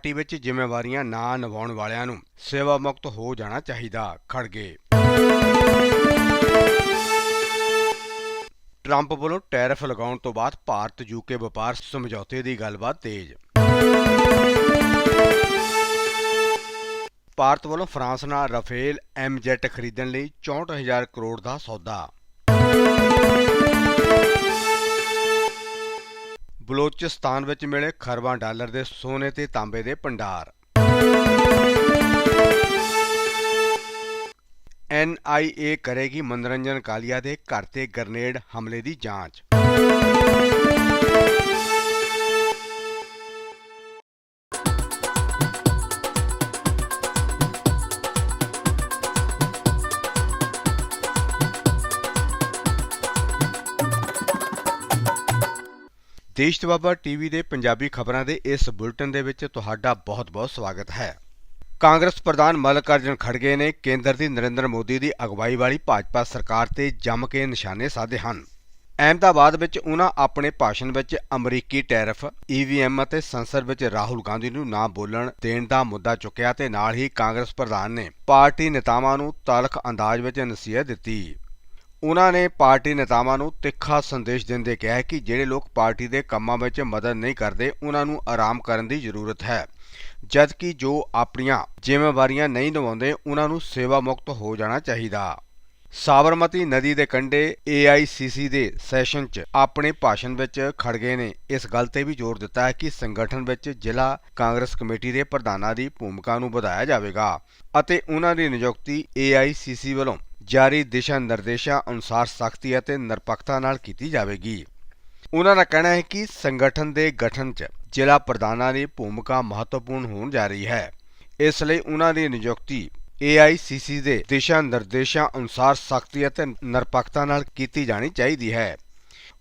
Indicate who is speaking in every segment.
Speaker 1: Party ਵਿੱਚ ਜ਼ਿੰਮੇਵਾਰੀਆਂ ਨਾ ਨਿਭਾਉਣ ਵਾਲਿਆਂ ਨੂੰ ਸੇਵਾ ਮੁਕਤ ਹੋ ਜਾਣਾ ਚਾਹੀਦਾ। ਖੜਗੇ ਟਰੰਪ ਵੱਲੋਂ ਟੈਰਿਫ ਲਗਾਉਣ ਤੋਂ ਬਾਅਦ ਭਾਰਤ ਯੂਕੇ ਵਪਾਰ ਸਮਝੌਤੇ ਦੀ ਗੱਲਬਾਤ ਤੇਜ਼। ਭਾਰਤ ਵੱਲੋਂ ਫਰਾਂਸ ਨਾਲ ਰਾਫੇਲ ਐਮ ਜੈਟ ਖਰੀਦਣ ਲਈ 64000 ਕਰੋੜ ਦਾ ਸੌਦਾ। ਬਲੋਚਿਸਤਾਨ ਵਿੱਚ ਮਿਲੇ ਖਰਬਾਂ ਡਾਲਰ ਦੇ ਸੋਨੇ ਤੇ ਤਾਂਬੇ ਦੇ ਭੰਡਾਰ। ਐਨਆਈਏ ਕਰੇਗੀ ਮਨੋਰੰਜਨ ਕਾਲੀਆ ਦੇ ਘਰ ਤੇ ਗ੍ਰਨੇਡ ਹਮਲੇ ਦੀ ਜਾਂਚ। ਦੇਸ਼ ਤਵਾਬਾ ਟੀਵੀ ਦੇ ਪੰਜਾਬੀ ਖਬਰਾਂ ਦੇ ਇਸ ਬੁਲੇਟਿਨ ਦੇ ਵਿੱਚ ਤੁਹਾਡਾ ਬਹੁਤ-ਬਹੁਤ ਸਵਾਗਤ ਹੈ। ਕਾਂਗਰਸ ਪ੍ਰਧਾਨ ਮੱਲਕਾਰਜੁਨ ਖੜਗੇ ਨੇ ਕੇਂਦਰ ਦੀ ਨਰਿੰਦਰ ਮੋਦੀ ਦੀ ਅਗਵਾਈ ਵਾਲੀ ਭਾਜਪਾ ਸਰਕਾਰ ਤੇ ਜੰਮ ਕੇ ਨਿਸ਼ਾਨੇ ਸਾਧੇ ਹਨ। ਅਹਿਮਦਾਬਾਦ ਵਿੱਚ ਉਹਨਾਂ ਆਪਣੇ ਭਾਸ਼ਣ ਵਿੱਚ ਅਮਰੀਕੀ ਟੈਰਿਫ ਈਵੀਐਮ ਅਤੇ ਸੰਸਦ ਵਿੱਚ ਰਾਹੁਲ ਗਾਂਧੀ ਨੂੰ ਨਾ ਬੋਲਣ ਦੇਣ ਦਾ ਮੁੱਦਾ ਚੁੱਕਿਆ ਤੇ ਨਾਲ ਹੀ ਕਾਂਗਰਸ ਪ੍ਰਧਾਨ ਨੇ ਪਾਰਟੀ ਨੇਤਾਵਾਂ ਨੂੰ ਤਲਖ ਅੰਦਾਜ਼ ਵਿੱਚ ਨਸੀਹਤ ਦਿੱਤੀ। ਉਹਨਾਂ ਨੇ ਪਾਰਟੀ ਨੇਤਾਵਾਂ ਨੂੰ ਤਿੱਖਾ ਸੰਦੇਸ਼ ਦਿੰਦੇ ਕਿਹਾ ਕਿ ਜਿਹੜੇ ਲੋਕ ਪਾਰਟੀ ਦੇ ਕੰਮਾਂ ਵਿੱਚ ਮਦਦ ਨਹੀਂ ਕਰਦੇ, ਉਹਨਾਂ ਨੂੰ ਆਰਾਮ ਕਰਨ ਦੀ ਜ਼ਰੂਰਤ ਹੈ। ਜਦਕਿ ਜੋ ਆਪਣੀਆਂ ਜ਼ਿੰਮੇਵਾਰੀਆਂ ਨਹੀਂ ਨਿਭਾਉਂਦੇ, ਉਹਨਾਂ ਨੂੰ ਸੇਵਾ ਮੁਕਤ ਹੋ ਜਾਣਾ ਚਾਹੀਦਾ। ਸਾਬਰਮਤੀ ਨਦੀ ਦੇ ਕੰਢੇ AICC ਦੇ ਸੈਸ਼ਨ 'ਚ ਆਪਣੇ ਭਾਸ਼ਣ ਵਿੱਚ ਖੜਗੇ ਨੇ। ਇਸ ਗੱਲ ਤੇ ਵੀ ਜ਼ੋਰ ਦਿੱਤਾ ਹੈ ਕਿ ਸੰਗਠਨ ਵਿੱਚ ਜ਼ਿਲ੍ਹਾ ਕਾਂਗਰਸ ਕਮੇਟੀ ਦੇ ਪ੍ਰਧਾਨਾਂ ਦੀ ਭੂਮਿਕਾ ਨੂੰ ਵਧਾਇਆ ਜਾਵੇਗਾ ਅਤੇ ਉਹਨਾਂ ਦੀ ਨਿਯੁਕਤੀ AICC ਵੱਲੋਂ ਜਾਰੀ ਦਿਸ਼ਾ ਨਿਰਦੇਸ਼ਾਂ ਅਨੁਸਾਰ ਸਖਤੀ ਅਤੇ ਨਿਰਪੱਖਤਾ ਨਾਲ ਕੀਤੀ ਜਾਵੇਗੀ। ਉਹਨਾਂ ਦਾ ਕਹਿਣਾ ਹੈ ਕਿ ਸੰਗਠਨ ਦੇ ਗਠਨ 'ਚ ਜ਼ਿਲ੍ਹਾ ਪ੍ਰਧਾਨਾਂ ਦੀ ਭੂਮਿਕਾ ਮਹੱਤਵਪੂਰਨ ਹੋਣ ਜਾ ਰਹੀ ਹੈ। ਇਸ ਲਈ ਉਹਨਾਂ ਦੀ ਨਿਯੁਕਤੀ AICC ਦੇ ਦਿਸ਼ਾ ਨਿਰਦੇਸ਼ਾਂ ਅਨੁਸਾਰ ਸਖਤੀ ਅਤੇ ਨਿਰਪੱਖਤਾ ਨਾਲ ਕੀਤੀ ਜਾਣੀ ਚਾਹੀਦੀ ਹੈ।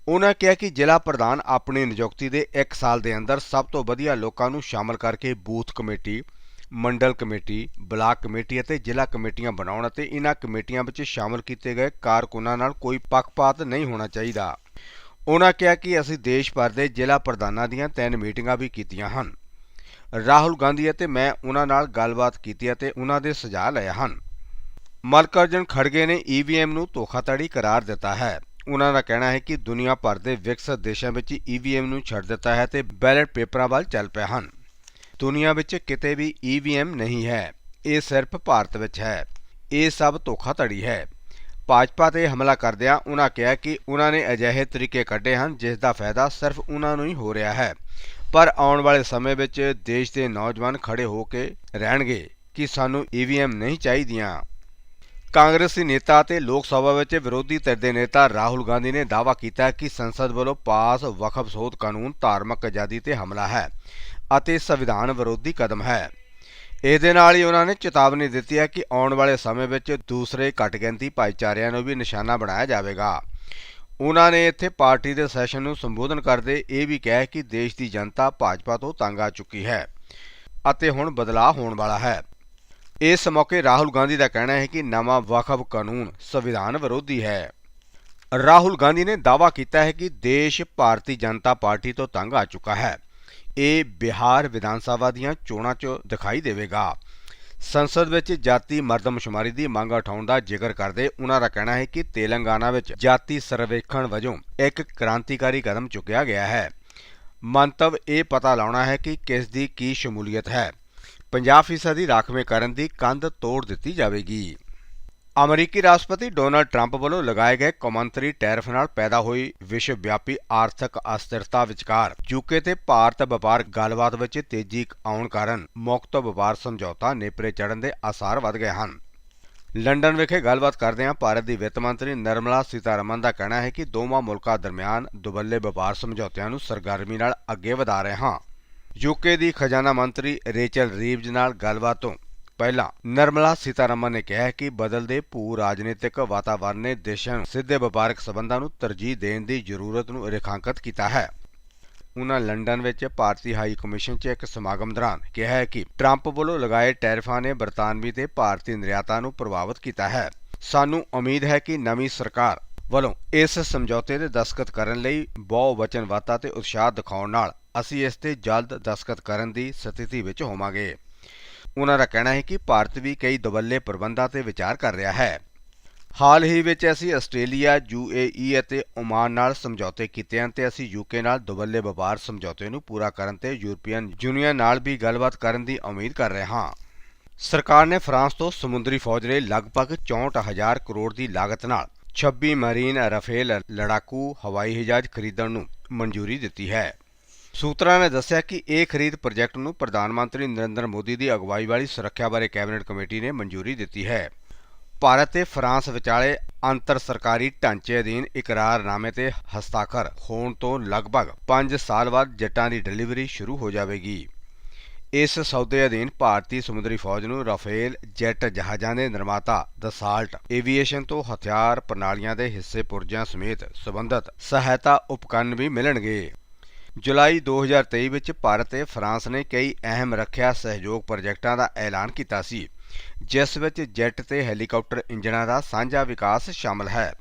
Speaker 1: ਉਹਨਾਂ ਕਿਹਾ ਕਿ ਜ਼ਿਲ੍ਹਾ ਪ੍ਰਧਾਨ ਆਪਣੀ ਨਿਯੁਕਤੀ ਦੇ 1 ਸਾਲ ਦੇ ਅੰਦਰ ਸਭ ਤੋਂ ਵਧੀਆ ਲੋਕਾਂ ਨੂੰ ਸ਼ਾਮਲ ਕਰਕੇ booth committee mandal committee, block committee ਅਤੇ ਜ਼ਿਲ੍ਹਾ ਕਮੇਟੀਆਂ ਬਣਾਉਣ ਅਤੇ ਇਹਨਾਂ ਕਮੇਟੀਆਂ ਵਿੱਚ ਸ਼ਾਮਲ ਕੀਤੇ ਗਏ ਕਾਰਕੁਨਾਂ ਨਾਲ ਕੋਈ ਪੱਖਪਾਤ ਨਹੀਂ ਹੋਣਾ ਚਾਹੀਦਾ। ਉਹਨਾਂ ਕਿਹਾ ਕਿ ਅਸੀਂ ਦੇਸ਼ ਭਰ ਦੇ ਜ਼ਿਲ੍ਹਾ ਪ੍ਰਧਾਨਾਂ ਦੀਆਂ ਤਿੰਨ ਮੀਟਿੰਗਾਂ ਵੀ ਕੀਤੀਆਂ ਹਨ। ਰਾਹੁਲ ਗਾਂਧੀ ਅਤੇ ਮੈਂ ਉਹਨਾਂ ਨਾਲ ਗੱਲਬਾਤ ਕੀਤੀ ਅਤੇ ਉਹਨਾਂ ਦੇ ਸੁਝਾਅ ਲਏ ਹਨ। ਮਲਕਾਰਜਨ ਖੜਗੇ ਨੇ ਈਵੀਐਮ ਨੂੰ ਧੋਖਾਧੜੀ ਕਰਾਰ ਦਿੱਤਾ ਹੈ। ਉਹਨਾਂ ਦਾ ਕਹਿਣਾ ਹੈ ਕਿ ਦੁਨੀਆ ਭਰ ਦੇ ਵਿਕਸਿਤ ਦੇਸ਼ਾਂ ਵਿੱਚ ਈਵੀਐਮ ਨੂੰ ਛੱਡ ਦਿੱਤਾ ਹੈ ਤੇ ਬੈਲਟ ਪੇਪਰਾਂ ਵੱਲ ਚੱਲ ਪਏ ਹਨ। ਦੁਨੀਆ ਵਿੱਚ ਕਿਤੇ ਵੀ ਈਵੀਐਮ ਨਹੀਂ ਹੈ। ਇਹ ਸਿਰਫ ਭਾਰਤ ਵਿੱਚ ਹੈ। ਇਹ ਸਭ ਧੋਖਾਧੜੀ ਹੈ। ਭਾਜਪਾ ਤੇ ਹਮਲਾ ਕਰਦਿਆਂ ਉਹਨਾਂ ਕਿਹਾ ਕਿ ਉਹਨਾਂ ਨੇ ਅਜਿਹੇ ਤਰੀਕੇ ਕੱਢੇ ਹਨ ਜਿਸ ਦਾ ਫਾਇਦਾ ਸਿਰਫ ਉਹਨਾਂ ਨੂੰ ਹੀ ਹੋ ਰਿਹਾ ਹੈ। ਪਰ ਆਉਣ ਵਾਲੇ ਸਮੇਂ ਵਿੱਚ ਦੇਸ਼ ਦੇ ਨੌਜਵਾਨ ਖੜੇ ਹੋ ਕੇ ਰਹਿਣਗੇ ਕਿ ਸਾਨੂੰ ਈਵੀਐਮ ਨਹੀਂ ਚਾਹੀਦੀਆਂ। ਕਾਂਗਰਸੀ ਨੇਤਾ ਅਤੇ ਲੋਕ ਸਭਾ ਵਿੱਚ ਵਿਰੋਧੀ ਧਿਰ ਦੇ ਨੇਤਾ ਰਾਹੁਲ ਗਾਂਧੀ ਨੇ ਦਾਅਵਾ ਕੀਤਾ ਕਿ ਸੰਸਦ ਵੱਲੋਂ ਪਾਸ ਵਕਫ ਸੋਧ ਕਾਨੂੰਨ ਧਾਰਮਿਕ ਆਜ਼ਾਦੀ ਤੇ ਹਮਲਾ ਹੈ। ਅਤੇ ਸੰਵਿਧਾਨ ਵਿਰੋਧੀ ਕਦਮ ਹੈ। ਇਹਦੇ ਨਾਲ ਹੀ ਉਹਨਾਂ ਨੇ ਚੇਤਾਵਨੀ ਦਿੱਤੀ ਹੈ ਕਿ ਆਉਣ ਵਾਲੇ ਸਮੇਂ ਵਿੱਚ ਦੂਸਰੇ ਘੱਟਗਿਣਤੀ ਭਾਈਚਾਰਿਆਂ ਨੂੰ ਵੀ ਨਿਸ਼ਾਨਾ ਬਣਾਇਆ ਜਾਵੇਗਾ। ਉਹਨਾਂ ਨੇ ਇੱਥੇ ਪਾਰਟੀ ਦੇ ਸੈਸ਼ਨ ਨੂੰ ਸੰਬੋਧਨ ਕਰਦੇ ਇਹ ਵੀ ਕਿਹਾ ਕਿ ਦੇਸ਼ ਦੀ ਜਨਤਾ ਭਾਜਪਾ ਤੋਂ ਤੰਗ ਆ ਚੁੱਕੀ ਹੈ ਅਤੇ ਹੁਣ ਬਦਲਾਅ ਹੋਣ ਵਾਲਾ ਹੈ। ਇਸ ਮੌਕੇ ਰਾਹੁਲ ਗਾਂਧੀ ਦਾ ਕਹਿਣਾ ਹੈ ਕਿ ਨਵਾਂ ਵਕਫ ਕਾਨੂੰਨ ਸੰਵਿਧਾਨ ਵਿਰੋਧੀ ਹੈ। ਰਾਹੁਲ ਗਾਂਧੀ ਨੇ ਦਾਅਵਾ ਕੀਤਾ ਹੈ ਕਿ ਦੇਸ਼ ਭਾਰਤੀ ਜਨਤਾ ਪਾਰਟੀ ਤੋਂ ਤੰਗ ਆ ਚੁੱਕਾ ਹੈ। ਇਹ ਬਿਹਾਰ ਵਿਧਾਨ ਸਭਾ ਦੀਆਂ ਚੋਣਾਂ 'ਚ ਦਿਖਾਈ ਦੇਵੇਗਾ। ਸੰਸਦ ਵਿੱਚ ਜਾਤੀ ਮਰਦਮਸ਼ੁਮਾਰੀ ਦੀ ਮੰਗ ਉਠਾਉਣ ਦਾ ਜ਼ਿਕਰ ਕਰਦੇ ਉਹਨਾਂ ਦਾ ਕਹਿਣਾ ਹੈ ਕਿ ਤੇਲੰਗਾਨਾ ਵਿੱਚ ਜਾਤੀ ਸਰਵੇਖਣ ਵਜੋਂ ਇੱਕ ਕ੍ਰਾਂਤੀਕਾਰੀ ਕਦਮ ਚੁੱਕਿਆ ਗਿਆ ਹੈ। ਮੰਤਵ ਇਹ ਪਤਾ ਲਾਉਣਾ ਹੈ ਕਿ ਕਿਸ ਦੀ ਕੀ ਸ਼ਮੂਲੀਅਤ ਹੈ। 50% ਦੀ ਰਾਖਵੇਂ ਕਰਨ ਦੀ ਕੰਧ ਤੋੜ ਦਿੱਤੀ ਜਾਵੇਗੀ। ਅਮਰੀਕੀ ਰਾਸ਼ਟਰਪਤੀ ਡੋਨਾਲਡ ਟਰੰਪ ਵੱਲੋਂ ਲਗਾਏ ਗਏ ਕੌਮਾਂਤਰੀ ਟੈਰਿਫ ਨਾਲ ਪੈਦਾ ਹੋਈ ਵਿਸ਼ਵ ਵਿਆਪੀ ਆਰਥਿਕ ਅਸਥਿਰਤਾ ਵਿਚਕਾਰ ਯੂਕੇ ਤੇ ਭਾਰਤ ਵਪਾਰ ਗੱਲਬਾਤ ਵਿੱਚ ਤੇਜ਼ੀ ਆਉਣ ਕਾਰਨ ਮੁਕਤ ਵਪਾਰ ਸਮਝੌਤਾ ਨੇਪਰੇ ਚੜਨ ਦੇ ਆਸਾਰ ਵਧ ਗਏ ਹਨ। ਲੰਡਨ ਵਿਖੇ ਗੱਲਬਾਤ ਕਰਦਿਆਂ ਭਾਰਤ ਦੀ ਵਿੱਤ ਮੰਤਰੀ ਨਿਰਮਲਾ ਸੀਤਾਰਮਨ ਦਾ ਕਹਿਣਾ ਹੈ ਕਿ ਦੋਵਾਂ ਮੁਲਕਾਂ ਦਰਮਿਆਨ ਦੁਬੱਲੇ ਵਪਾਰ ਸਮਝੌਤਿਆਂ ਨੂੰ ਸਰਗਰਮੀ ਨਾਲ ਅੱਗੇ ਵਧਾ ਰਹੇ ਹਾਂ। ਯੂਕੇ ਦੀ ਖਜ਼ਾਨਾ ਮੰਤਰੀ ਰੇਚਲ ਰੀਵਜ਼ ਨਾਲ ਗੱਲਬਾਤ ਤੋਂ ਪਹਿਲਾਂ ਨਿਰਮਲਾ ਸੀਤਾਰਮਨ ਨੇ ਕਿਹਾ ਕਿ ਬਦਲਦੇ ਭੂ ਰਾਜਨੀਤਿਕ ਵਾਤਾਵਰਣ ਨੇ ਦੇਸ਼ਾਂ ਨੂੰ ਸਿੱਧੇ ਵਪਾਰਕ ਸਬੰਧਾਂ ਨੂੰ ਤਰਜੀਹ ਦੇਣ ਦੀ ਜ਼ਰੂਰਤ ਨੂੰ ਰੇਖਾਂਕਤ ਕੀਤਾ ਹੈ। ਉਨ੍ਹਾਂ ਲੰਡਨ ਵਿੱਚ ਭਾਰਤੀ ਹਾਈ ਕਮਿਸ਼ਨ 'ਚ ਇੱਕ ਸਮਾਗਮ ਦੌਰਾਨ ਕਿਹਾ ਹੈ ਕਿ ਟਰੰਪ ਵੱਲੋਂ ਲਗਾਏ ਟੈਰਿਫਾਂ ਨੇ ਬਰਤਾਨਵੀ ਤੇ ਭਾਰਤੀ ਨਿਰਯਾਤਾਂ ਨੂੰ ਪ੍ਰਭਾਵਿਤ ਕੀਤਾ ਹੈ। ਸਾਨੂੰ ਉਮੀਦ ਹੈ ਕਿ ਨਵੀਂ ਸਰਕਾਰ ਵੱਲੋਂ ਇਸ ਸਮਝੌਤੇ ਦੇ ਦਸਤਖਤ ਕਰਨ ਲਈ ਬਹੁ ਵਚਨਬੱਧਤਾ ਤੇ ਉਤਸ਼ਾਹ ਦਿਖਾਉਣ ਨਾਲ ਅਸੀਂ ਇਸ ਤੇ ਜਲਦ ਦਸਤਖਤ ਕਰਨ ਦੀ ਸਥਿਤੀ ਵਿੱਚ ਹੋਵਾਂਗੇ। ਉਹਨਾਂ ਦਾ ਕਹਿਣਾ ਹੈ ਕਿ ਭਾਰਤ ਵੀ ਕਈ ਦਵੱਲੇ ਪ੍ਰਬੰਧਾਂ ਤੇ ਵਿਚਾਰ ਕਰ ਰਿਹਾ ਹੈ। ਹਾਲ ਹੀ ਵਿੱਚ ਅਸੀਂ ਆਸਟ੍ਰੇਲੀਆ, ਯੂਏਈ ਅਤੇ ਓਮਾਨ ਨਾਲ ਸਮਝੌਤੇ ਕੀਤੇ ਹਨ ਤੇ ਅਸੀਂ ਯੂਕੇ ਨਾਲ ਦਵੱਲੇ ਵਪਾਰ ਸਮਝੌਤੇ ਨੂੰ ਪੂਰਾ ਕਰਨ ਤੇ ਯੂਰਪੀਅਨ ਯੂਨੀਅਨ ਨਾਲ ਵੀ ਗੱਲਬਾਤ ਕਰਨ ਦੀ ਉਮੀਦ ਕਰ ਰਹੇ ਹਾਂ। ਸਰਕਾਰ ਨੇ ਫਰਾਂਸ ਤੋਂ ਸਮੁੰਦਰੀ ਫੌਜ ਲਈ ਲਗਭਗ 64000 ਕਰੋੜ ਦੀ ਲਾਗਤ ਨਾਲ 26 ਮਰੀਨ ਰਾਫੇਲ ਲੜਾਕੂ ਹਵਾਈ ਜਹਾਜ਼ ਖਰੀਦਣ ਨੂੰ ਮਨਜ਼ੂਰੀ ਦਿੱਤੀ ਹੈ। ਸੂਤਰਾਂ ਨੇ ਦੱਸਿਆ ਕਿ ਇਹ ਖਰੀਦ ਪ੍ਰੋਜੈਕਟ ਨੂੰ ਪ੍ਰਧਾਨ ਮੰਤਰੀ ਨਰਿੰਦਰ ਮੋਦੀ ਦੀ ਅਗਵਾਈ ਵਾਲੀ ਸੁਰੱਖਿਆ ਬਾਰੇ ਕੈਬਨਿਟ ਕਮੇਟੀ ਨੇ ਮਨਜ਼ੂਰੀ ਦਿੱਤੀ ਹੈ। ਭਾਰਤ ਤੇ ਫਰਾਂਸ ਵਿਚਾਲੇ ਅੰਤਰ ਸਰਕਾਰੀ ਢਾਂਚੇ ਅਧੀਨ ਇਕਰਾਰਨਾਮੇ ਤੇ ਹਸਤਾਖਰ ਹੋਣ ਤੋਂ ਲਗਭਗ 5 ਸਾਲ ਬਾਅਦ ਜੱਟਾਂ ਦੀ ਡਿਲੀਵਰੀ ਸ਼ੁਰੂ ਹੋ ਜਾਵੇਗੀ। ਇਸ ਸੌਦੇ ਅਧੀਨ ਭਾਰਤੀ ਸਮੁੰਦਰੀ ਫੌਜ ਨੂੰ ਰਾਫੇਲ ਜੈਟ ਜਹਾਜ਼ਾਂ ਦੇ ਨਿਰਮਾਤਾ ਦਸਾਲਟ ਏਵੀਏਸ਼ਨ ਤੋਂ ਹਥਿਆਰ ਪ੍ਰਣਾਲੀਆਂ ਦੇ ਹਿੱਸੇ ਪੁਰਜਿਆਂ ਸਮੇਤ ਸਬੰਧਤ ਸਹਾਇਤਾ ਉਪਕਰਨ ਵੀ ਮਿਲਣਗੇ। ਜੁਲਾਈ 2023 ਵਿੱਚ ਭਾਰਤ ਤੇ ਫਰਾਂਸ ਨੇ ਕਈ ਅਹਿਮ ਰੱਖਿਆ ਸਹਿਯੋਗ ਪ੍ਰੋਜੈਕਟਾਂ ਦਾ ਐਲਾਨ ਕੀਤਾ ਸੀ, ਜਿਸ ਵਿੱਚ ਜੈਟ ਤੇ ਹੈਲੀਕਾਪਟਰ ਇੰਜਣਾਂ ਦਾ ਸਾਂਝਾ ਵਿਕਾਸ ਸ਼ਾਮਲ ਹੈ।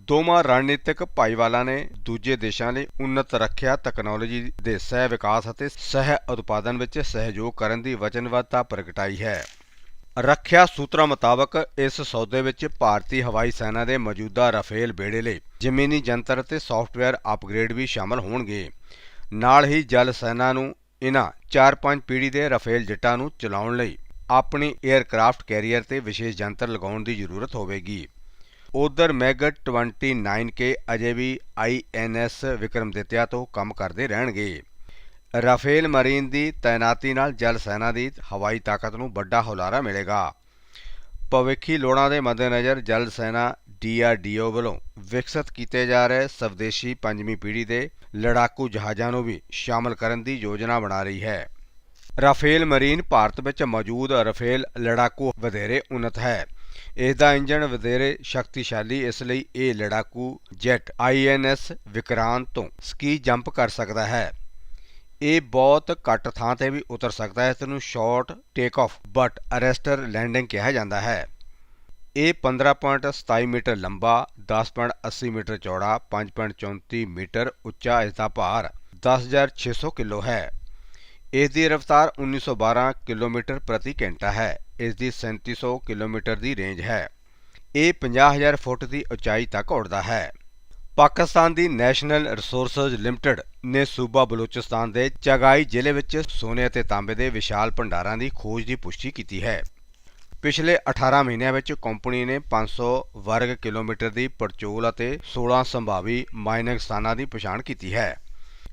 Speaker 1: ਦੋਵਾਂ ਰਣਨੀਤਿਕ ਭਾਈਵਾਲਾਂ ਨੇ ਦੂਜੇ ਦੇਸ਼ਾਂ ਲਈ ਉન્નਤ ਰੱਖਿਆ ਤਕਨਾਲੋਜੀ ਦੇ ਸਹਿ ਵਿਕਾਸ ਅਤੇ ਸਹਿ ਉਤਪਾਦਨ ਵਿੱਚ ਸਹਿਯੋਗ ਕਰਨ ਦੀ ਵਚਨਬੱਧਤਾ ਪ੍ਰਗਟਾਈ ਹੈ। ਰੱਖਿਆ ਸੂਤਰਾਂ ਮੁਤਾਬਕ ਇਸ ਸੌਦੇ ਵਿੱਚ ਭਾਰਤੀ ਹਵਾਈ ਸੈਨਾ ਦੇ ਮੌਜੂਦਾ ਰਾਫੇਲ ਬੇੜੇ ਲਈ ਜ਼ਮੀਨੀ ਜੰਤਰ ਅਤੇ ਸੌਫਟਵੇਅਰ ਅਪਗ੍ਰੇਡ ਵੀ ਸ਼ਾਮਲ ਹੋਣਗੇ। ਨਾਲ ਹੀ ਜਲ ਸੈਨਾ ਨੂੰ ਇਹਨਾਂ 4-5 ਪੀੜ੍ਹੀ ਦੇ ਰਾਫੇਲ ਜੱਟਾਂ ਨੂੰ ਚਲਾਉਣ ਲਈ ਆਪਣੀ 에ਅਰਕ੍ਰਾਫਟ ਕੈਰੀਅਰ ਤੇ ਵਿਸ਼ੇਸ਼ ਜੰਤਰ ਲਗਾਉਣ ਦੀ ਜ਼ਰੂਰਤ ਹੋਵੇਗੀ। ਉਧਰ ਮੈਗ 29K ਅਜੇ ਵੀ ਆਈਐਨਐਸ ਵਿਕਰਮਦਿੱਤਿਆ ਤੋਂ ਕੰਮ ਕਰਦੇ ਰਹਿਣਗੇ। ਰਾਫੇਲ ਮਰੀਨ ਦੀ ਤਾਇਨਾਤੀ ਨਾਲ ਜਲ ਸੈਨਾ ਦੀ ਹਵਾਈ ਤਾਕਤ ਨੂੰ ਵੱਡਾ ਹੁਲਾਰਾ ਮਿਲੇਗਾ। ਭਵਿੱਖੀ ਲੋੜਾਂ ਦੇ ਮੱਦੇਨਜ਼ਰ ਜਲ ਸੈਨਾ ਡੀਆਰਡੀਓ ਵੱਲੋਂ ਵਿਕਸਿਤ ਕੀਤੇ ਜਾ ਰਹੇ ਸਵਦੇਸ਼ੀ ਪੰਜਵੀਂ ਪੀੜ੍ਹੀ ਦੇ ਲੜਾਕੂ ਜਹਾਜ਼ਾਂ ਨੂੰ ਵੀ ਸ਼ਾਮਲ ਕਰਨ ਦੀ ਯੋਜਨਾ ਬਣਾ ਰਹੀ ਹੈ। ਰਾਫੇਲ ਮਰੀਨ ਭਾਰਤ ਵਿੱਚ ਮੌਜੂਦ ਰਾਫੇਲ ਲੜਾਕੂ ਵਧੇਰੇ ਉન્નਤ ਹੈ। ਇਸ ਦਾ ਇੰਜਣ ਵਧੇਰੇ ਸ਼ਕਤੀਸ਼ਾਲੀ ਇਸ ਲਈ ਇਹ ਲੜਾਕੂ ਜੈਟ ਆਈਐਨਐਸ ਵਿਕਰਾਂਤ ਤੋਂ ਸਕੀ ਜੰਪ ਕਰ ਸਕਦਾ ਹੈ। ਇਹ ਬਹੁਤ ਘੱਟ ਥਾਂ ਤੇ ਵੀ ਉਤਰ ਸਕਦਾ ਹੈ, ਇਸ ਨੂੰ short take off but arrester landing ਕਿਹਾ ਜਾਂਦਾ ਹੈ। ਇਹ 15.27 ਮੀਟਰ ਲੰਬਾ 10.80 ਮੀਟਰ ਚੌੜਾ 5.34 ਮੀਟਰ ਉੱਚਾ ਇਸ ਦਾ ਭਾਰ 10600 ਕਿਲੋ ਹੈ। ਇਸ ਦੀ ਰਫ਼ਤਾਰ 1912 ਕਿਲੋਮੀਟਰ ਪ੍ਰਤੀ ਘੰਟਾ ਹੈ। ਇਸ ਦੀ 3700 ਕਿਲੋਮੀਟਰ ਦੀ ਰੇਂਜ ਹੈ। ਇਹ 50000 ਫੁੱਟ ਦੀ ਉਚਾਈ ਤੱਕ ਉੱਡਦਾ ਹੈ। ਪਾਕਿਸਤਾਨ ਦੀ ਨੈਸ਼ਨਲ ਰਿਸੋਰਸਜ਼ ਲਿਮਟਿਡ ਨੇ ਸੂਬਾ ਬਲੂਚਿਸਤਾਨ ਦੇ ਚਗਾਈ ਜ਼ਿਲ੍ਹੇ ਵਿੱਚ ਸੋਨੇ ਅਤੇ ਤਾਂਬੇ ਦੇ ਵਿਸ਼ਾਲ ਭੰਡਾਰਾਂ ਦੀ ਖੋਜ ਦੀ ਪੁਸ਼ਟੀ ਕੀਤੀ ਹੈ। ਪਿਛਲੇ 18 ਮਹੀਨਿਆਂ ਵਿੱਚ ਕੰਪਨੀ ਨੇ 500 ਵਰਗ ਕਿਲੋਮੀਟਰ ਦੀ ਪੜਚੋਲ ਅਤੇ 16 ਸੰਭਾਵੀ ਮਾਈਨਿੰਗ ਸਥਾਨਾਂ ਦੀ ਪਛਾਣ ਕੀਤੀ ਹੈ।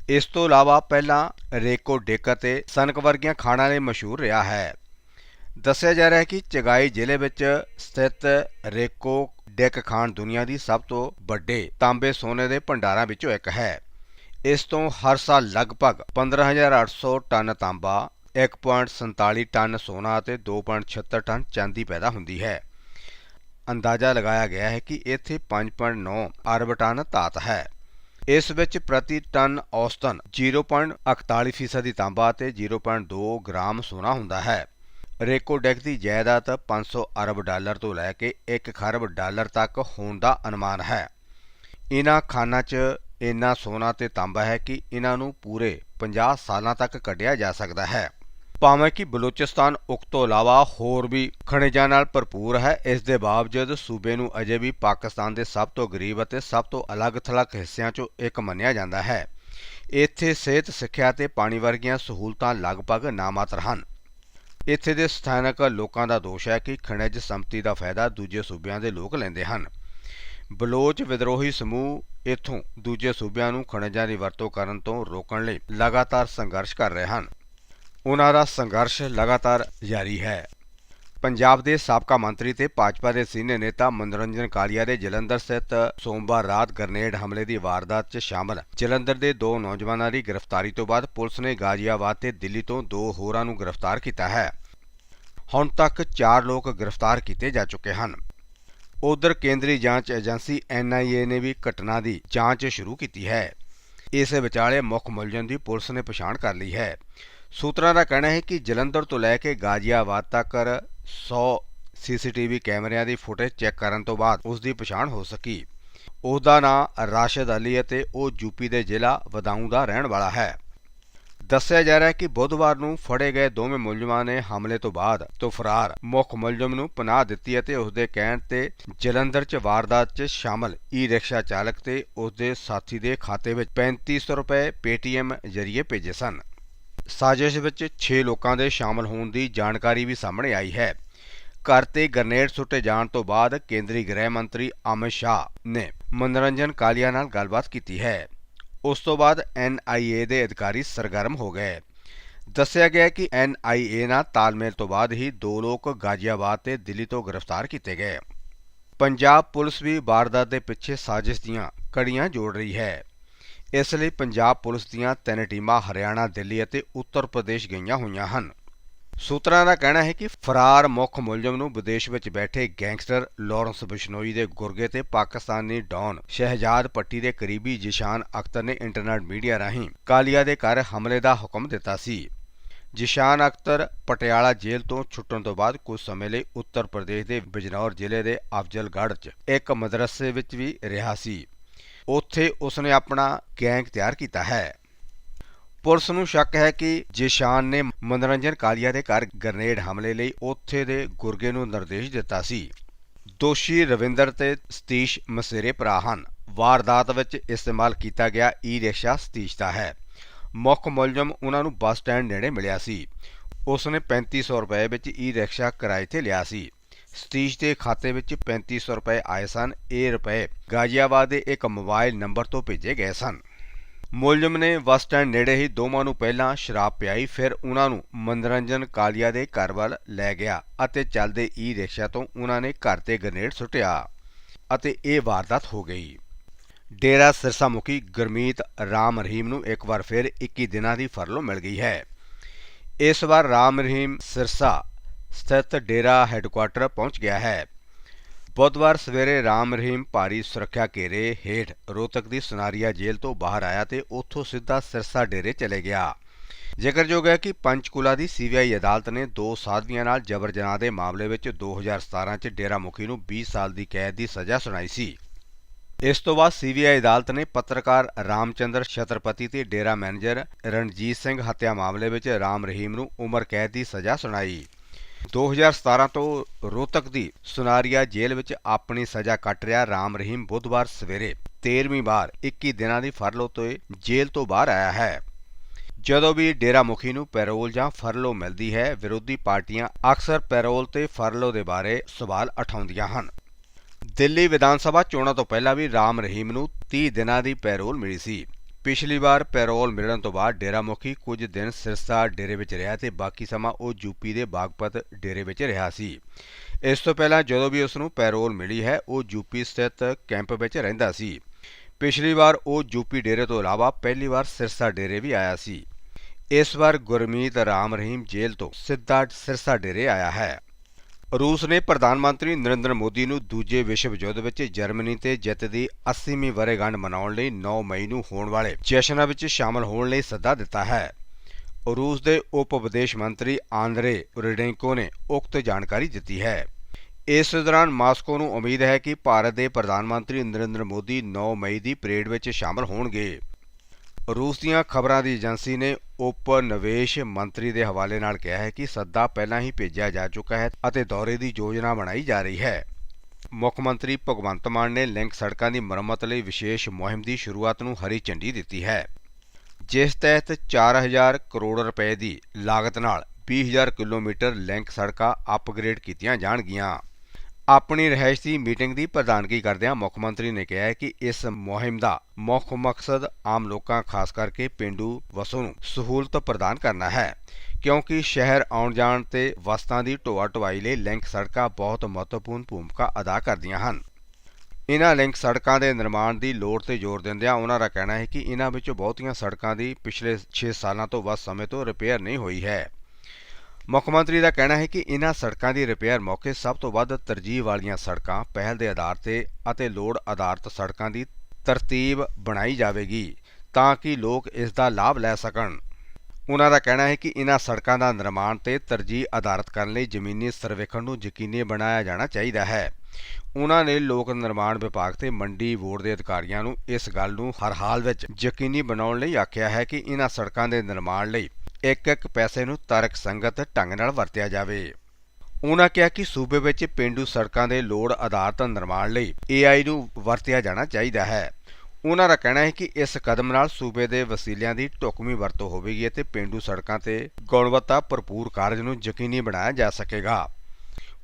Speaker 1: ਇਸ ਤੋਂ ਇਲਾਵਾ ਪਹਿਲਾਂ ਰੇਕੋ ਡਿਕ ਅਤੇ ਸਨਕ ਵਰਗੀਆਂ ਖਾਣਾਂ ਲਈ ਮਸ਼ਹੂਰ ਰਿਹਾ ਹੈ। ਦੱਸਿਆ ਜਾ ਰਿਹਾ ਹੈ ਕਿ ਚਗਾਈ ਜ਼ਿਲ੍ਹੇ ਵਿੱਚ ਸਥਿਤ ਰੇਕੋ ਡਿਕ ਖਾਨ ਦੁਨੀਆ ਦੀ ਸਭ ਤੋਂ ਵੱਡੇ ਤਾਂਬੇ ਸੋਨੇ ਦੇ ਭੰਡਾਰਾਂ ਵਿੱਚੋਂ ਇੱਕ ਹੈ। ਇਸ ਤੋਂ ਹਰ ਸਾਲ ਲਗਭਗ 15800 ਟਨ ਤਾਂਬਾ 1.47 ਟਨ ਸੋਨਾ ਅਤੇ 2.76 ਟਨ ਚਾਂਦੀ ਪੈਦਾ ਹੁੰਦੀ ਹੈ। ਅੰਦਾਜ਼ਾ ਲਗਾਇਆ ਗਿਆ ਹੈ ਕਿ ਇੱਥੇ 5.9 ਅਰਬ ਟਨ ਧਾਤ ਹੈ। ਇਸ ਵਿੱਚ ਪ੍ਰਤੀ ਟਨ ਔਸਤਨ 0.41 ਫੀਸਦੀ ਤਾਂਬਾ ਅਤੇ 0.2 ਗ੍ਰਾਮ ਸੋਨਾ ਹੁੰਦਾ ਹੈ। ਰੇਕੋਡੈਕ ਦੀ ਜਾਇਦਾਦ 500 ਅਰਬ ਡਾਲਰ ਤੋਂ ਲੈ ਕੇ 1 ਖਰਬ ਡਾਲਰ ਤੱਕ ਹੋਣ ਦਾ ਅਨੁਮਾਨ ਹੈ। ਇਹਨਾਂ ਖਾਨਾਂ 'ਚ ਇੰਨਾ ਸੋਨਾ ਤੇ ਤਾਂਬਾ ਹੈ ਕਿ ਇਹਨਾਂ ਨੂੰ ਪੂਰੇ 50 ਸਾਲਾਂ ਤੱਕ ਕੱਢਿਆ ਜਾ ਸਕਦਾ ਹੈ। ਭਾਵੇਂ ਕਿ ਬਲੂਚਿਸਤਾਨ ਉਕ ਤੋਂ ਇਲਾਵਾ ਹੋਰ ਵੀ ਖਣਿਜਾਂ ਨਾਲ ਭਰਪੂਰ ਹੈ, ਇਸ ਦੇ ਬਾਵਜੂਦ ਸੂਬੇ ਨੂੰ ਅਜੇ ਵੀ ਪਾਕਿਸਤਾਨ ਦੇ ਸਭ ਤੋਂ ਗਰੀਬ ਅਤੇ ਸਭ ਤੋਂ ਅਲੱਗ-ਥਲੱਗ ਹਿੱਸਿਆਂ 'ਚੋਂ ਇੱਕ ਮੰਨਿਆ ਜਾਂਦਾ ਹੈ। ਇੱਥੇ ਸਿਹਤ, ਸਿੱਖਿਆ ਤੇ ਪਾਣੀ ਵਰਗੀਆਂ ਸਹੂਲਤਾਂ ਲਗਭਗ ਨਾਮਾਤਰ ਹਨ। ਇੱਥੇ ਦੇ ਸਥਾਨਕ ਲੋਕਾਂ ਦਾ ਦੋਸ਼ ਹੈ ਕਿ ਖਣਿਜ ਸੰਪਤੀ ਦਾ ਫਾਇਦਾ ਦੂਜੇ ਸੂਬਿਆਂ ਦੇ ਲੋਕ ਲੈਂਦੇ ਹਨ। ਬਲੋਚ ਵਿਦਰੋਹੀ ਸਮੂਹ ਇੱਥੋਂ ਦੂਜੇ ਸੂਬਿਆਂ ਨੂੰ ਖਣਿਜਾਂ ਦੀ ਵਰਤੋਂ ਕਰਨ ਤੋਂ ਰੋਕਣ ਲਈ ਲਗਾਤਾਰ ਸੰਘਰਸ਼ ਕਰ ਰਹੇ ਹਨ। ਉਹਨਾਂ ਦਾ ਸੰਘਰਸ਼ ਲਗਾਤਾਰ ਜਾਰੀ ਹੈ। ਪੰਜਾਬ ਦੇ ਸਾਬਕਾ ਮੰਤਰੀ ਤੇ ਭਾਜਪਾ ਦੇ ਸੀਨੀਅਰ ਨੇਤਾ ਮਨੋਰੰਜਨ ਕਾਲੀਆ ਦੇ ਜਲੰਧਰ ਸਥਿਤ ਸੋਮਵਾਰ ਰਾਤ ਗ੍ਰਨੇਡ ਹਮਲੇ ਦੀ ਵਾਰਦਾਤ 'ਚ ਸ਼ਾਮਲ। ਜਲੰਧਰ ਦੇ ਦੋ ਨੌਜਵਾਨਾਂ ਦੀ ਗ੍ਰਿਫਤਾਰੀ ਤੋਂ ਬਾਅਦ ਪੁਲਿਸ ਨੇ ਗਾਜ਼ੀਆਬਾਦ ਤੇ ਦਿੱਲੀ ਤੋਂ ਦੋ ਹੋਰਾਂ ਨੂੰ ਗ੍ਰਿਫਤਾਰ ਕੀਤਾ ਹੈ। ਹੁਣ ਤੱਕ 4 ਲੋਕ ਗ੍ਰਿਫਤਾਰ ਕੀਤੇ ਜਾ ਚੁੱਕੇ ਹਨ। ਉਧਰ ਕੇਂਦਰੀ ਜਾਂਚ ਏਜੰਸੀ ਐਨਆਈਏ ਨੇ ਵੀ ਘਟਨਾ ਦੀ ਜਾਂਚ ਸ਼ੁਰੂ ਕੀਤੀ ਹੈ। ਇਸ ਵਿਚਾਲੇ ਮੁੱਖ ਮੁਲਜ਼ਮ ਦੀ ਪੁਲਿਸ ਨੇ ਪਛਾਣ ਕਰ ਲਈ ਹੈ। ਸੂਤਰਾਂ ਦਾ ਕਹਿਣਾ ਹੈ ਕਿ ਜਲੰਧਰ ਤੋਂ ਲੈ ਕੇ ਗਾਜ਼ੀਆਬਾਦ ਤੱਕ 100 ਸੀਸੀਟੀਵੀ ਕੈਮਰਿਆਂ ਦੀ ਫੁਟੇਜ ਚੈੱਕ ਕਰਨ ਤੋਂ ਬਾਅਦ ਉਸ ਦੀ ਪਛਾਣ ਹੋ ਸਕੀ। ਉਸ ਦਾ ਨਾਂ ਰਾਸ਼ਦ ਅਲੀ ਅਤੇ ਉਹ ਯੂਪੀ ਦੇ ਜ਼ਿਲ੍ਹਾ ਵਦਾਊਂ ਦਾ ਰਹਿਣ ਵਾਲਾ ਹੈ। ਦੱਸਿਆ ਜਾ ਰਿਹਾ ਹੈ ਕਿ ਬੁੱਧਵਾਰ ਨੂੰ ਫੜੇ ਗਏ ਦੋਵੇਂ ਮੁਲਜ਼ਮਾਂ ਨੇ ਹਮਲੇ ਤੋਂ ਬਾਅਦ ਤੋਂ ਫਰਾਰ। ਮੁੱਖ ਮੁਲਜ਼ਮ ਨੂੰ ਪਨਾਹ ਦਿੱਤੀ ਅਤੇ ਉਸ ਦੇ ਕਹਿਣ ਤੇ ਜਲੰਧਰ 'ਚ ਵਾਰਦਾਤ 'ਚ ਸ਼ਾਮਲ ਈ ਰਿਕਸ਼ਾ ਚਾਲਕ ਤੇ ਉਸ ਦੇ ਸਾਥੀ ਦੇ ਖਾਤੇ ਵਿੱਚ 3500 ਰੁਪਏ ਪੇਟੀਐਮ ਜ਼ਰੀਏ ਭੇਜੇ ਸਨ। ਸਾਜ਼ਿਸ਼ ਵਿੱਚ 6 ਲੋਕਾਂ ਦੇ ਸ਼ਾਮਲ ਹੋਣ ਦੀ ਜਾਣਕਾਰੀ ਵੀ ਸਾਹਮਣੇ ਆਈ ਹੈ। ਘਰ ਤੇ ਗ੍ਰਨੇਡ ਸੁੱਟੇ ਜਾਣ ਤੋਂ ਬਾਅਦ ਕੇਂਦਰੀ ਗ੍ਰਹਿ ਮੰਤਰੀ ਅਮਿਤ ਸ਼ਾਹ ਨੇ ਮਨੋਰੰਜਨ ਕਾਲੀਆ ਨਾਲ ਗੱਲਬਾਤ ਕੀਤੀ ਹੈ। ਉਸ ਤੋਂ ਬਾਅਦ ਐਨਆਈਏ ਦੇ ਅਧਿਕਾਰੀ ਸਰਗਰਮ ਹੋ ਗਏ। ਦੱਸਿਆ ਗਿਆ ਹੈ ਕਿ ਐਨਆਈਏ ਨਾਲ ਤਾਲਮੇਲ ਤੋਂ ਬਾਅਦ ਹੀ ਦੋ ਲੋਕ ਗਾਜ਼ੀਆਬਾਦ ਤੇ ਦਿੱਲੀ ਤੋਂ ਗ੍ਰਿਫਤਾਰ ਕੀਤੇ ਗਏ। ਪੰਜਾਬ ਪੁਲਿਸ ਵੀ ਵਾਰਦਾਤ ਦੇ ਪਿੱਛੇ ਸਾਜ਼ਿਸ਼ ਦੀਆਂ ਕੜੀਆਂ ਜੋੜ ਰਹੀ ਹੈ। ਇਸ ਲਈ ਪੰਜਾਬ ਪੁਲਿਸ ਦੀਆਂ ਤਿੰਨ ਟੀਮਾਂ ਹਰਿਆਣਾ, ਦਿੱਲੀ ਅਤੇ ਉੱਤਰ ਪ੍ਰਦੇਸ਼ ਗਈਆਂ ਹੋਈਆਂ ਹਨ। ਸੂਤਰਾਂ ਦਾ ਕਹਿਣਾ ਹੈ ਕਿ ਫਰਾਰ ਮੁੱਖ ਮੁਲਜ਼ਮ ਨੂੰ ਵਿਦੇਸ਼ ਵਿੱਚ ਬੈਠੇ ਗੈਂਗਸਟਰ ਲਾਰੈਂਸ ਬਿਸ਼ਨੋਈ ਦੇ ਗੁਰਗੇ ਤੇ ਪਾਕਿਸਤਾਨੀ ਡੌਨ ਸ਼ਹਿਜਾਦ ਪੱਟੀ ਦੇ ਕਰੀਬੀ ਜਿਸ਼ਾਨ ਅਖਤਰ ਨੇ ਇੰਟਰਨੈਟ ਮੀਡੀਆ ਰਾਹੀਂ ਕਾਲੀਆ ਦੇ ਘਰ ਹਮਲੇ ਦਾ ਹੁਕਮ ਦਿੱਤਾ ਸੀ। ਜਿਸ਼ਾਨ ਅਖਤਰ ਪਟਿਆਲਾ ਜੇਲ੍ਹ ਤੋਂ ਛੁੱਟਣ ਤੋਂ ਬਾਅਦ ਕੁਝ ਸਮੇਂ ਲਈ ਉੱਤਰ ਪ੍ਰਦੇਸ਼ ਦੇ ਬਿਜਨੌਰ ਜ਼ਿਲ੍ਹੇ ਦੇ ਅਫਜ਼ਲਗੜ੍ਹ 'ਚ ਇੱਕ ਮਦਰਸੇ ਵਿੱਚ ਵੀ ਰਿਹਾ ਸੀ। ਉੱਥੇ ਉਸਨੇ ਆਪਣਾ ਗੈਂਗ ਤਿਆਰ ਕੀਤਾ ਹੈ। ਪੁਲਿਸ ਨੂੰ ਸ਼ੱਕ ਹੈ ਕਿ ਜੇਸ਼ਾਨ ਨੇ ਮਨੋਰੰਜਨ ਕਾਲੀਆ ਦੇ ਘਰ ਗ੍ਰਨੇਡ ਹਮਲੇ ਲਈ ਉੱਥੇ ਦੇ ਗੁਰਗੇ ਨੂੰ ਨਿਰਦੇਸ਼ ਦਿੱਤਾ ਸੀ। ਦੋਸ਼ੀ ਰਵਿੰਦਰ ਤੇ ਸਤੀਸ਼ ਮਸੇਰੇ ਭਰਾ ਹਨ। ਵਾਰਦਾਤ ਵਿੱਚ ਇਸਤੇਮਾਲ ਕੀਤਾ ਗਿਆ ਈ ਰਿਕਸ਼ਾ ਸਤੀਸ਼ ਦਾ ਹੈ। ਮੁੱਖ ਮੁਲਜ਼ਮ ਉਹਨਾਂ ਨੂੰ ਬੱਸ ਸਟੈਂਡ ਨੇੜੇ ਮਿਲਿਆ ਸੀ। ਉਸ ਨੇ 3500 ਰੁਪਏ ਵਿੱਚ ਈ ਰਿਕਸ਼ਾ ਕਿਰਾਏ ਤੇ ਲਿਆ ਸੀ। ਸਤੀਸ਼ ਦੇ ਖਾਤੇ ਵਿੱਚ 3500 ਰੁਪਏ ਆਏ ਸਨ। ਇਹ ਰੁਪਏ ਗਾਜ਼ੀਆਬਾਦ ਦੇ ਇੱਕ ਮੋਬਾਈਲ ਨੰਬਰ ਤੋਂ ਭੇਜੇ ਗਏ ਸਨ। ਮੁਲਜ਼ਮ ਨੇ ਬੱਸ ਸਟੈਂਡ ਨੇੜੇ ਹੀ ਦੋਵਾਂ ਨੂੰ ਪਹਿਲਾਂ ਸ਼ਰਾਬ ਪਿਆਈ, ਫਿਰ ਉਹਨਾਂ ਨੂੰ ਮਨੋਰੰਜਨ ਕਾਲੀਆ ਦੇ ਘਰ ਵੱਲ ਲੈ ਗਿਆ ਅਤੇ ਚੱਲਦੇ ਈ ਰਿਕਸ਼ਾ ਤੋਂ ਉਹਨਾਂ ਨੇ ਘਰ ਤੇ ਗ੍ਰਨੇਡ ਸੁੱਟਿਆ ਅਤੇ ਇਹ ਵਾਰਦਾਤ ਹੋ ਗਈ। ਡੇਰਾ ਸਿਰਸਾ ਮੁਖੀ ਗੁਰਮੀਤ ਰਾਮ ਰਹੀਮ ਨੂੰ ਇੱਕ ਵਾਰ ਫਿਰ 21 ਦਿਨਾਂ ਦੀ ਫਰਲੋ ਮਿਲ ਗਈ ਹੈ। ਇਸ ਵਾਰ ਰਾਮ ਰਹੀਮ ਸਿਰਸਾ ਸਥਿਤ ਡੇਰਾ ਹੈੱਡਕੁਆਟਰ ਪਹੁੰਚ ਗਿਆ ਹੈ। ਬੁੱਧਵਾਰ ਸਵੇਰੇ ਰਾਮ ਰਹੀਮ ਭਾਰੀ ਸੁਰੱਖਿਆ ਘੇਰੇ ਹੇਠ ਰੋਹਤਕ ਦੀ ਸੁਨਾਰੀਆ ਜੇਲ੍ਹ ਤੋਂ ਬਾਹਰ ਆਇਆ ਤੇ ਉੱਥੋਂ ਸਿੱਧਾ ਸਿਰਸਾ ਡੇਰੇ ਚਲੇ ਗਿਆ। ਜ਼ਿਕਰਯੋਗ ਹੈ ਕਿ ਪੰਚਕੁਲਾ ਦੀ ਸੀਬੀਆਈ ਅਦਾਲਤ ਨੇ ਦੋ ਸਾਧਵੀਆਂ ਨਾਲ ਜਬਰ ਜਨਾਹ ਦੇ ਮਾਮਲੇ ਵਿੱਚ 2017 ਚ ਡੇਰਾ ਮੁਖੀ ਨੂੰ 20 ਸਾਲ ਦੀ ਕੈਦ ਦੀ ਸਜ਼ਾ ਸੁਣਾਈ ਸੀ। ਇਸ ਤੋਂ ਬਾਅਦ ਸੀਬੀਆਈ ਅਦਾਲਤ ਨੇ ਪੱਤਰਕਾਰ ਰਾਮਚੰਦਰ ਛਤਰਪਤੀ ਤੇ ਡੇਰਾ ਮੈਨੇਜਰ ਰਣਜੀਤ ਸਿੰਘ ਹੱਤਿਆ ਮਾਮਲੇ ਵਿੱਚ ਰਾਮ ਰਹੀਮ ਨੂੰ ਉਮਰ ਕੈਦ ਦੀ ਸਜ਼ਾ ਸੁਣਾਈ। 2017 ਤੋਂ ਰੋਹਤਕ ਦੀ ਸੁਨਾਰੀਆ ਜੇਲ੍ਹ ਵਿੱਚ ਆਪਣੀ ਸਜ਼ਾ ਕੱਟ ਰਿਹਾ ਰਾਮ ਰਹੀਮ ਬੁੱਧਵਾਰ ਸਵੇਰੇ। 13ਵੀਂ ਵਾਰ 21 ਦਿਨਾਂ ਦੀ ਫਰਲੋ ਤੋਂ ਜੇਲ੍ਹ ਤੋਂ ਬਾਹਰ ਆਇਆ ਹੈ। ਜਦੋਂ ਵੀ ਡੇਰਾ ਮੁਖੀ ਨੂੰ ਪੈਰੋਲ ਜਾਂ ਫਰਲੋ ਮਿਲਦੀ ਹੈ, ਵਿਰੋਧੀ ਪਾਰਟੀਆਂ ਅਕਸਰ ਪੈਰੋਲ ਤੇ ਫਰਲੋ ਦੇ ਬਾਰੇ ਸਵਾਲ ਉਠਾਉਂਦੀਆਂ ਹਨ। ਦਿੱਲੀ ਵਿਧਾਨ ਸਭਾ ਚੋਣਾਂ ਤੋਂ ਪਹਿਲਾਂ ਵੀ ਰਾਮ ਰਹੀਮ ਨੂੰ 30 ਦਿਨਾਂ ਦੀ ਪੈਰੋਲ ਮਿਲੀ ਸੀ। ਪਿਛਲੀ ਵਾਰ ਪੈਰੋਲ ਮਿਲਣ ਤੋਂ ਬਾਅਦ ਡੇਰਾ ਮੁਖੀ ਕੁਝ ਦਿਨ ਸਿਰਸਾ ਡੇਰੇ ਵਿੱਚ ਰਿਹਾ ਤੇ ਬਾਕੀ ਸਮਾਂ ਉਹ ਯੂਪੀ ਦੇ ਬਾਗਪਤ ਡੇਰੇ ਵਿੱਚ ਰਿਹਾ ਸੀ। ਇਸ ਤੋਂ ਪਹਿਲਾਂ ਜਦੋਂ ਵੀ ਉਸ ਨੂੰ ਪੈਰੋਲ ਮਿਲੀ ਹੈ, ਉਹ ਯੂਪੀ ਸਥਿਤ ਕੈਂਪ ਵਿੱਚ ਰਹਿੰਦਾ ਸੀ। ਪਿਛਲੀ ਵਾਰ ਉਹ ਯੂਪੀ ਡੇਰੇ ਤੋਂ ਇਲਾਵਾ ਪਹਿਲੀ ਵਾਰ ਸਿਰਸਾ ਡੇਰੇ ਵੀ ਆਇਆ ਸੀ। ਇਸ ਵਾਰ ਗੁਰਮੀਤ ਰਾਮ ਰਹੀਮ ਜੇਲ੍ਹ ਤੋਂ ਸਿੱਧਾ ਸਿਰਸਾ ਡੇਰੇ ਆਇਆ ਹੈ। ਰੂਸ ਨੇ ਪ੍ਰਧਾਨ ਮੰਤਰੀ ਨਰਿੰਦਰ ਮੋਦੀ ਨੂੰ ਦੂਜੇ ਵਿਸ਼ਵ ਯੁੱਧ ਵਿੱਚ ਜਰਮਨੀ ਤੇ ਜਿੱਤ ਦੀ 80ਵੀਂ ਵਰ੍ਹੇਗੰਢ ਮਨਾਉਣ ਲਈ 9 ਮਈ ਨੂੰ ਹੋਣ ਵਾਲੇ ਜਸ਼ਨਾਂ ਵਿੱਚ ਸ਼ਾਮਲ ਹੋਣ ਲਈ ਸੱਦਾ ਦਿੱਤਾ ਹੈ। ਰੂਸ ਦੇ ਉਪ ਵਿਦੇਸ਼ ਮੰਤਰੀ ਆਂਦਰੇ ਰਿਡੇਂਕੋ ਨੇ ਉਕਤ ਜਾਣਕਾਰੀ ਦਿੱਤੀ ਹੈ। ਇਸ ਦੌਰਾਨ ਮਾਸਕੋ ਨੂੰ ਉਮੀਦ ਹੈ ਕਿ ਭਾਰਤ ਦੇ ਪ੍ਰਧਾਨ ਮੰਤਰੀ ਨਰਿੰਦਰ ਮੋਦੀ 9 ਮਈ ਦੀ ਪਰੇਡ ਵਿੱਚ ਸ਼ਾਮਲ ਹੋਣਗੇ। ਰੂਸ ਦੀਆਂ ਖਬਰਾਂ ਦੀ ਏਜੰਸੀ ਨੇ ਉਪ ਨਿਵੇਸ਼ ਮੰਤਰੀ ਦੇ ਹਵਾਲੇ ਨਾਲ ਕਿਹਾ ਹੈ ਕਿ ਸੱਦਾ ਪਹਿਲਾਂ ਹੀ ਭੇਜਿਆ ਜਾ ਚੁੱਕਾ ਹੈ ਅਤੇ ਦੌਰੇ ਦੀ ਯੋਜਨਾ ਬਣਾਈ ਜਾ ਰਹੀ ਹੈ। ਮੁੱਖ ਮੰਤਰੀ ਭਗਵੰਤ ਮਾਨ ਨੇ ਲਿੰਕ ਸੜਕਾਂ ਦੀ ਮੁਰੰਮਤ ਲਈ ਵਿਸ਼ੇਸ਼ ਮੁਹਿੰਮ ਦੀ ਸ਼ੁਰੂਆਤ ਨੂੰ ਹਰੀ ਝੰਡੀ ਦਿੱਤੀ ਹੈ। ਜਿਸ ਤਹਿਤ 4000 ਕਰੋੜ ਰੁਪਏ ਦੀ ਲਾਗਤ ਨਾਲ 20000 ਕਿਲੋਮੀਟਰ ਲਿੰਕ ਸੜਕਾਂ ਅਪਗ੍ਰੇਡ ਕੀਤੀਆਂ ਜਾਣਗੀਆਂ। ਆਪਣੀ ਰਹਿਸ਼ ਦੀ ਮੀਟਿੰਗ ਦੀ ਪ੍ਰਧਾਨਗੀ ਕਰਦਿਆਂ ਮੁੱਖ ਮੰਤਰੀ ਨੇ ਕਿਹਾ ਕਿ ਇਸ ਮੁਹਿੰਮ ਦਾ ਮੁੱਖ ਮਕਸਦ ਆਮ ਲੋਕਾਂ, ਖਾਸ ਕਰਕੇ ਪਿੰਡੂ ਵਸੋਂ ਨੂੰ ਸਹੂਲਤ ਪ੍ਰਦਾਨ ਕਰਨਾ ਹੈ, ਕਿਉਂਕਿ ਸ਼ਹਿਰ ਆਉਣ ਜਾਣ ਤੇ ਵਸਤਾਂ ਦੀ ਢੋਆ ਢਵਾਈ ਲਈ ਲਿੰਕ ਸੜਕਾਂ ਬਹੁਤ ਮਹੱਤਵਪੂਰਨ ਭੂਮਿਕਾ ਅਦਾ ਕਰਦੀਆਂ ਹਨ। ਇਹਨਾਂ ਲਿੰਕ ਸੜਕਾਂ ਦੇ ਨਿਰਮਾਣ ਦੀ ਲੋੜ ਤੇ ਜ਼ੋਰ ਦਿੰਦਿਆਂ ਉਹਨਾਂ ਦਾ ਕਹਿਣਾ ਹੈ ਕਿ ਇਹਨਾਂ ਵਿੱਚੋਂ ਬਹੁਤੀਆਂ ਸੜਕਾਂ ਦੀ ਪਿਛਲੇ 6 ਸਾਲਾਂ ਤੋਂ ਵੱਧ ਸਮੇਂ ਤੋਂ ਰਿਪੇਅਰ ਨਹੀਂ ਹੋਈ ਹੈ। ਮੁੱਖ ਮੰਤਰੀ ਦਾ ਕਹਿਣਾ ਹੈ ਕਿ ਇਹਨਾਂ ਸੜਕਾਂ ਦੀ ਰਿਪੇਅਰ ਮੌਕੇ ਸਭ ਤੋਂ ਵੱਧ ਤਰਜੀਹ ਵਾਲੀਆਂ ਸੜਕਾਂ ਪਹਿਲ ਦੇ ਆਧਾਰ ਤੇ ਅਤੇ ਲੋੜ ਆਧਾਰਿਤ ਸੜਕਾਂ ਦੀ ਤਰਤੀਬ ਬਣਾਈ ਜਾਵੇਗੀ ਤਾਂ ਕਿ ਲੋਕ ਇਸ ਦਾ ਲਾਭ ਲੈ ਸਕਣ। ਉਹਨਾਂ ਦਾ ਕਹਿਣਾ ਹੈ ਕਿ ਇਹਨਾਂ ਸੜਕਾਂ ਦਾ ਨਿਰਮਾਣ ਤੇ ਤਰਜੀਹ ਆਧਾਰਿਤ ਕਰਨ ਲਈ ਜ਼ਮੀਨੀ ਸਰਵੇਖਣ ਨੂੰ ਯਕੀਨੀ ਬਣਾਇਆ ਜਾਣਾ ਚਾਹੀਦਾ ਹੈ। ਉਹਨਾਂ ਨੇ ਲੋਕ ਨਿਰਮਾਣ ਵਿਭਾਗ ਤੇ ਮੰਡੀ ਬੋਰਡ ਦੇ ਅਧਿਕਾਰੀਆਂ ਨੂੰ ਇਸ ਗੱਲ ਨੂੰ ਹਰ ਹਾਲ ਵਿੱਚ ਯਕੀਨੀ ਬਣਾਉਣ ਲਈ ਆਖਿਆ ਹੈ ਕਿ ਇਹਨਾਂ ਸੜਕਾਂ ਦੇ ਨਿਰਮਾਣ ਲਈ ਇੱਕ ਇੱਕ ਪੈਸੇ ਨੂੰ ਤਰਕ ਸੰਗਤ ਢੰਗ ਨਾਲ ਵਰਤਿਆ ਜਾਵੇ। ਉਹਨਾਂ ਕਿਹਾ ਕਿ ਸੂਬੇ ਵਿੱਚ ਪਿੰਡੂ ਸੜਕਾਂ ਦੇ ਲੋੜ ਆਧਾਰਿਤ ਨਿਰਮਾਣ ਲਈ AI ਨੂੰ ਵਰਤਿਆ ਜਾਣਾ ਚਾਹੀਦਾ ਹੈ। ਉਹਨਾਂ ਦਾ ਕਹਿਣਾ ਹੈ ਕਿ ਇਸ ਕਦਮ ਨਾਲ ਸੂਬੇ ਦੇ ਵਸੀਲਿਆਂ ਦੀ ਢੁਕਵੀਂ ਵਰਤੋਂ ਹੋਵੇਗੀ ਅਤੇ ਪਿੰਡੂ ਸੜਕਾਂ ਤੇ ਗੁਣਵੱਤਾ ਭਰਪੂਰ ਕਾਰਜ ਨੂੰ ਯਕੀਨੀ ਬਣਾਇਆ ਜਾ ਸਕੇਗਾ।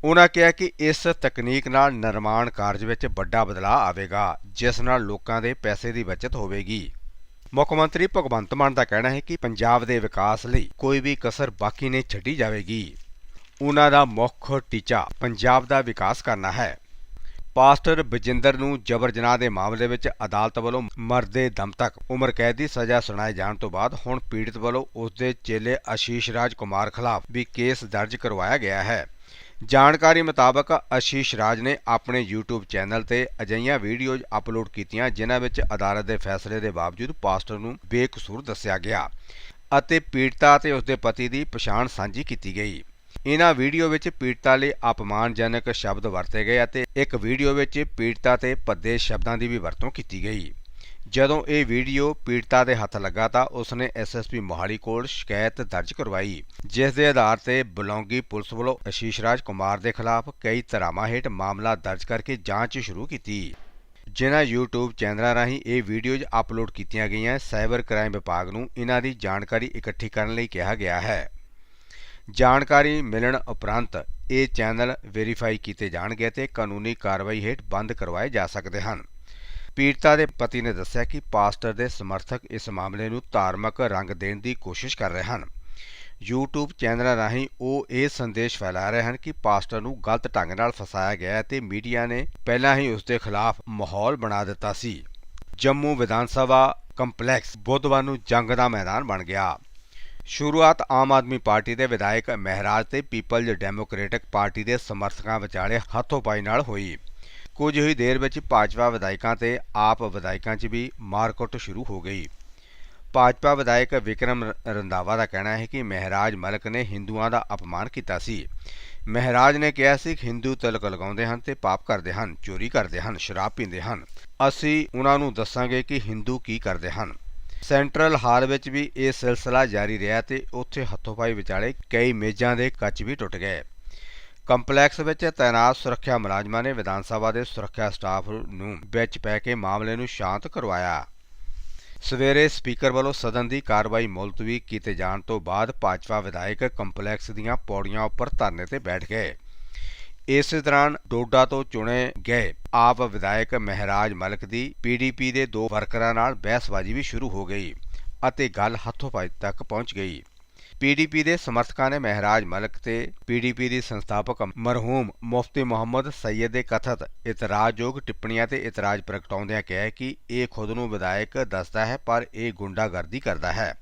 Speaker 1: ਉਹਨਾਂ ਕਿਹਾ ਕਿ ਇਸ ਤਕਨੀਕ ਨਾਲ ਨਿਰਮਾਣ ਕਾਰਜ ਵਿੱਚ ਵੱਡਾ ਬਦਲਾਅ ਆਵੇਗਾ, ਜਿਸ ਨਾਲ ਲੋਕਾਂ ਦੇ ਪੈਸੇ ਦੀ ਬਚਤ ਹੋਵੇਗੀ। ਮੁੱਖ ਮੰਤਰੀ ਭਗਵੰਤ ਮਾਨ ਦਾ ਕਹਿਣਾ ਹੈ ਕਿ ਪੰਜਾਬ ਦੇ ਵਿਕਾਸ ਲਈ ਕੋਈ ਵੀ ਕਸਰ ਬਾਕੀ ਨਹੀਂ ਛੱਡੀ ਜਾਵੇਗੀ। ਉਹਨਾਂ ਦਾ ਮੁੱਖ ਟੀਚਾ ਪੰਜਾਬ ਦਾ ਵਿਕਾਸ ਕਰਨਾ ਹੈ। ਪਾਸਟਰ ਬਜਿੰਦਰ ਨੂੰ ਜਬਰ ਜਨਾਹ ਦੇ ਮਾਮਲੇ ਵਿੱਚ ਅਦਾਲਤ ਵੱਲੋਂ ਮਰਦੇ ਦਮ ਤੱਕ ਉਮਰ ਕੈਦ ਦੀ ਸਜ਼ਾ ਸੁਣਾਏ ਜਾਣ ਤੋਂ ਬਾਅਦ ਹੁਣ ਪੀੜਤ ਵੱਲੋਂ ਉਸ ਦੇ ਚੇਲੇ ਆਸ਼ੀਸ਼ ਰਾਜ ਕੁਮਾਰ ਖਿਲਾਫ ਵੀ ਕੇਸ ਦਰਜ ਕਰਵਾਇਆ ਗਿਆ ਹੈ। ਜਾਣਕਾਰੀ ਮੁਤਾਬਕ ਆਸ਼ੀਸ਼ ਰਾਜ ਨੇ ਆਪਣੇ YouTube ਚੈਨਲ ਤੇ ਅਜਿਹੀਆਂ ਵੀਡੀਓਜ਼ ਅਪਲੋਡ ਕੀਤੀਆਂ, ਜਿਨ੍ਹਾਂ ਵਿੱਚ ਅਦਾਲਤ ਦੇ ਫੈਸਲੇ ਦੇ ਬਾਵਜੂਦ ਪਾਸਟਰ ਨੂੰ ਬੇਕਸੂਰ ਦੱਸਿਆ ਗਿਆ ਅਤੇ ਪੀੜਤਾ ਅਤੇ ਉਸ ਦੇ ਪਤੀ ਦੀ ਪਛਾਣ ਸਾਂਝੀ ਕੀਤੀ ਗਈ। ਇਹਨਾਂ ਵੀਡੀਓ ਵਿੱਚ ਪੀੜਤਾ ਲਈ ਅਪਮਾਨਜਨਕ ਸ਼ਬਦ ਵਰਤੇ ਗਏ ਅਤੇ ਇੱਕ ਵੀਡੀਓ ਵਿੱਚ ਪੀੜਤਾ ਤੇ ਭੱਦੇ ਸ਼ਬਦਾਂ ਦੀ ਵੀ ਵਰਤੋਂ ਕੀਤੀ ਗਈ। ਜਦੋਂ ਇਹ ਵੀਡੀਓ ਪੀੜਤਾ ਦੇ ਹੱਥ ਲੱਗਾ ਤਾਂ ਉਸਨੇ ਐਸਐਸਪੀ ਮੋਹਾਲੀ ਕੋਲ ਸ਼ਿਕਾਇਤ ਦਰਜ ਕਰਵਾਈ, ਜਿਸ ਦੇ ਆਧਾਰ ਤੇ ਬਲੌਂਗੀ ਪੁਲਿਸ ਵੱਲੋਂ ਅਸ਼ੀਸ਼ ਰਾਜ ਕੁਮਾਰ ਦੇ ਖਿਲਾਫ ਕਈ ਧਾਰਾਵਾਂ ਹੇਠ ਮਾਮਲਾ ਦਰਜ ਕਰਕੇ ਜਾਂਚ ਸ਼ੁਰੂ ਕੀਤੀ। ਜਿਨ੍ਹਾਂ YouTube ਚੈਨਲਾਂ ਰਾਹੀਂ ਇਹ ਵੀਡੀਓਜ਼ ਅਪਲੋਡ ਕੀਤੀਆਂ ਗਈਆਂ, ਸਾਈਬਰ ਕ੍ਰਾਈਮ ਵਿਭਾਗ ਨੂੰ ਇਹਨਾਂ ਦੀ ਜਾਣਕਾਰੀ ਇਕੱਠੀ ਕਰਨ ਲਈ ਕਿਹਾ ਗਿਆ ਹੈ। ਜਾਣਕਾਰੀ ਮਿਲਣ ਉਪਰੰਤ ਇਹ ਚੈਨਲ ਵੈਰੀਫਾਈ ਕੀਤੇ ਜਾਣਗੇ ਤੇ ਕਾਨੂੰਨੀ ਕਾਰਵਾਈ ਹੇਠ ਬੰਦ ਕਰਵਾਏ ਜਾ ਸਕਦੇ ਹਨ। ਪੀੜਤਾ ਦੇ ਪਤੀ ਨੇ ਦੱਸਿਆ ਕਿ ਪਾਸਟਰ ਦੇ ਸਮਰਥਕ ਇਸ ਮਾਮਲੇ ਨੂੰ ਧਾਰਮਿਕ ਰੰਗ ਦੇਣ ਦੀ ਕੋਸ਼ਿਸ਼ ਕਰ ਰਹੇ ਹਨ। YouTube ਚੈਨਲਾਂ ਰਾਹੀਂ ਉਹ ਇਹ ਸੰਦੇਸ਼ ਫੈਲਾ ਰਹੇ ਹਨ ਕਿ ਪਾਸਟਰ ਨੂੰ ਗਲਤ ਢੰਗ ਨਾਲ ਫਸਾਇਆ ਗਿਆ ਹੈ ਤੇ ਮੀਡੀਆ ਨੇ ਪਹਿਲਾਂ ਹੀ ਉਸ ਦੇ ਖਿਲਾਫ ਮਾਹੌਲ ਬਣਾ ਦਿੱਤਾ ਸੀ। ਜੰਮੂ ਵਿਧਾਨ ਸਭਾ ਕੰਪਲੈਕਸ ਬੁੱਧਵਾਰ ਨੂੰ ਜੰਗ ਦਾ ਮੈਦਾਨ ਬਣ ਗਿਆ। ਸ਼ੁਰੂਆਤ ਆਮ ਆਦਮੀ ਪਾਰਟੀ ਦੇ ਵਿਧਾਇਕ ਮਹਿਰਾਜ ਤੇ ਪੀਪਲਜ਼ ਡੈਮੋਕ੍ਰੈਟਿਕ ਪਾਰਟੀ ਦੇ ਸਮਰਥਕਾਂ ਵਿਚਾਲੇ ਹੱਥੋਂ-ਪਾਈ ਨਾਲ ਹੋਈ। ਕੁਝ ਹੀ ਦੇਰ ਵਿੱਚ ਭਾਜਪਾ ਵਿਧਾਇਕਾਂ ਤੇ ਆਪ ਵਿਧਾਇਕਾਂ 'ਚ ਵੀ ਮਾਰਕੁੱਟ ਸ਼ੁਰੂ ਹੋ ਗਈ। ਭਾਜਪਾ ਵਿਧਾਇਕ ਵਿਕਰਮ ਰੰਧਾਵਾ ਦਾ ਕਹਿਣਾ ਹੈ ਕਿ ਮਹਿਰਾਜ ਮਲਕ ਨੇ ਹਿੰਦੂਆਂ ਦਾ ਅਪਮਾਨ ਕੀਤਾ ਸੀ। ਮਹਿਰਾਜ ਨੇ ਕਿਹਾ ਸੀ ਕਿ ਹਿੰਦੂ ਤਿਲਕ ਲਗਾਉਂਦੇ ਹਨ ਤੇ ਪਾਪ ਕਰਦੇ ਹਨ, ਚੋਰੀ ਕਰਦੇ ਹਨ, ਸ਼ਰਾਬ ਪੀਂਦੇ ਹਨ। ਅਸੀਂ ਉਹਨਾਂ ਨੂੰ ਦੱਸਾਂਗੇ ਕਿ ਹਿੰਦੂ ਕੀ ਕਰਦੇ ਹਨ। ਸੈਂਟਰਲ ਹਾਲ ਵਿੱਚ ਵੀ ਇਹ ਸਿਲਸਿਲਾ ਜਾਰੀ ਰਿਹਾ ਤੇ ਉੱਥੇ ਹੱਥੋਂ-ਪਾਈ ਵਿਚਾਲੇ ਕਈ ਮੇਜ਼ਾਂ ਦੇ ਕੱਚ ਵੀ ਟੁੱਟ ਗਏ। ਕੰਪਲੈਕਸ ਵਿੱਚ ਤਾਇਨਾਤ ਸੁਰੱਖਿਆ ਮੁਲਾਜ਼ਮਾਂ ਨੇ ਵਿਧਾਨ ਸਭਾ ਦੇ ਸੁਰੱਖਿਆ ਸਟਾਫ ਨੂੰ ਵਿੱਚ ਪੈ ਕੇ ਮਾਮਲੇ ਨੂੰ ਸ਼ਾਂਤ ਕਰਵਾਇਆ। ਸਵੇਰੇ ਸਪੀਕਰ ਵੱਲੋਂ ਸਦਨ ਦੀ ਕਾਰਵਾਈ ਮੁਲਤਵੀ ਕੀਤੇ ਜਾਣ ਤੋਂ ਬਾਅਦ ਭਾਜਪਾ ਵਿਧਾਇਕ ਕੰਪਲੈਕਸ ਦੀਆਂ ਪੌੜੀਆਂ ਉੱਪਰ ਧਰਨੇ ਤੇ ਬੈਠ ਗਏ। ਇਸ ਦੌਰਾਨ ਡੋਡਾ ਤੋਂ ਚੁਣੇ ਗਏ ਆਪ ਵਿਧਾਇਕ ਮਹਿਰਾਜ ਮਲਕ ਦੀ ਪੀਡੀਪੀ ਦੇ ਦੋ ਵਰਕਰਾਂ ਨਾਲ ਬਹਿਸਬਾਜ਼ੀ ਵੀ ਸ਼ੁਰੂ ਹੋ ਗਈ ਅਤੇ ਗੱਲ ਹੱਥੋਂ-ਪਾਈ ਤੱਕ ਪਹੁੰਚ ਗਈ। ਪੀਡੀਪੀ ਦੇ ਸਮਰਥਕਾਂ ਨੇ ਮਹਿਰਾਜ ਮਲਕ ਤੇ ਪੀਡੀਪੀ ਦੀ ਸੰਸਥਾਪਕ ਮਰਹੂਮ ਮੁਫਤੀ ਮੁਹੰਮਦ ਸੈਯਦ ਦੇ ਕਥਤ ਇਤਰਾਜ਼ਯੋਗ ਟਿੱਪਣੀਆਂ ਤੇ ਇਤਰਾਜ਼ ਪ੍ਰਗਟਾਉਂਦਿਆਂ ਕਿਹਾ ਕਿ ਇਹ ਖੁਦ ਨੂੰ ਵਿਧਾਇਕ ਦੱਸਦਾ ਹੈ, ਪਰ ਇਹ ਗੁੰਡਾਗਰਦੀ ਕਰਦਾ ਹੈ।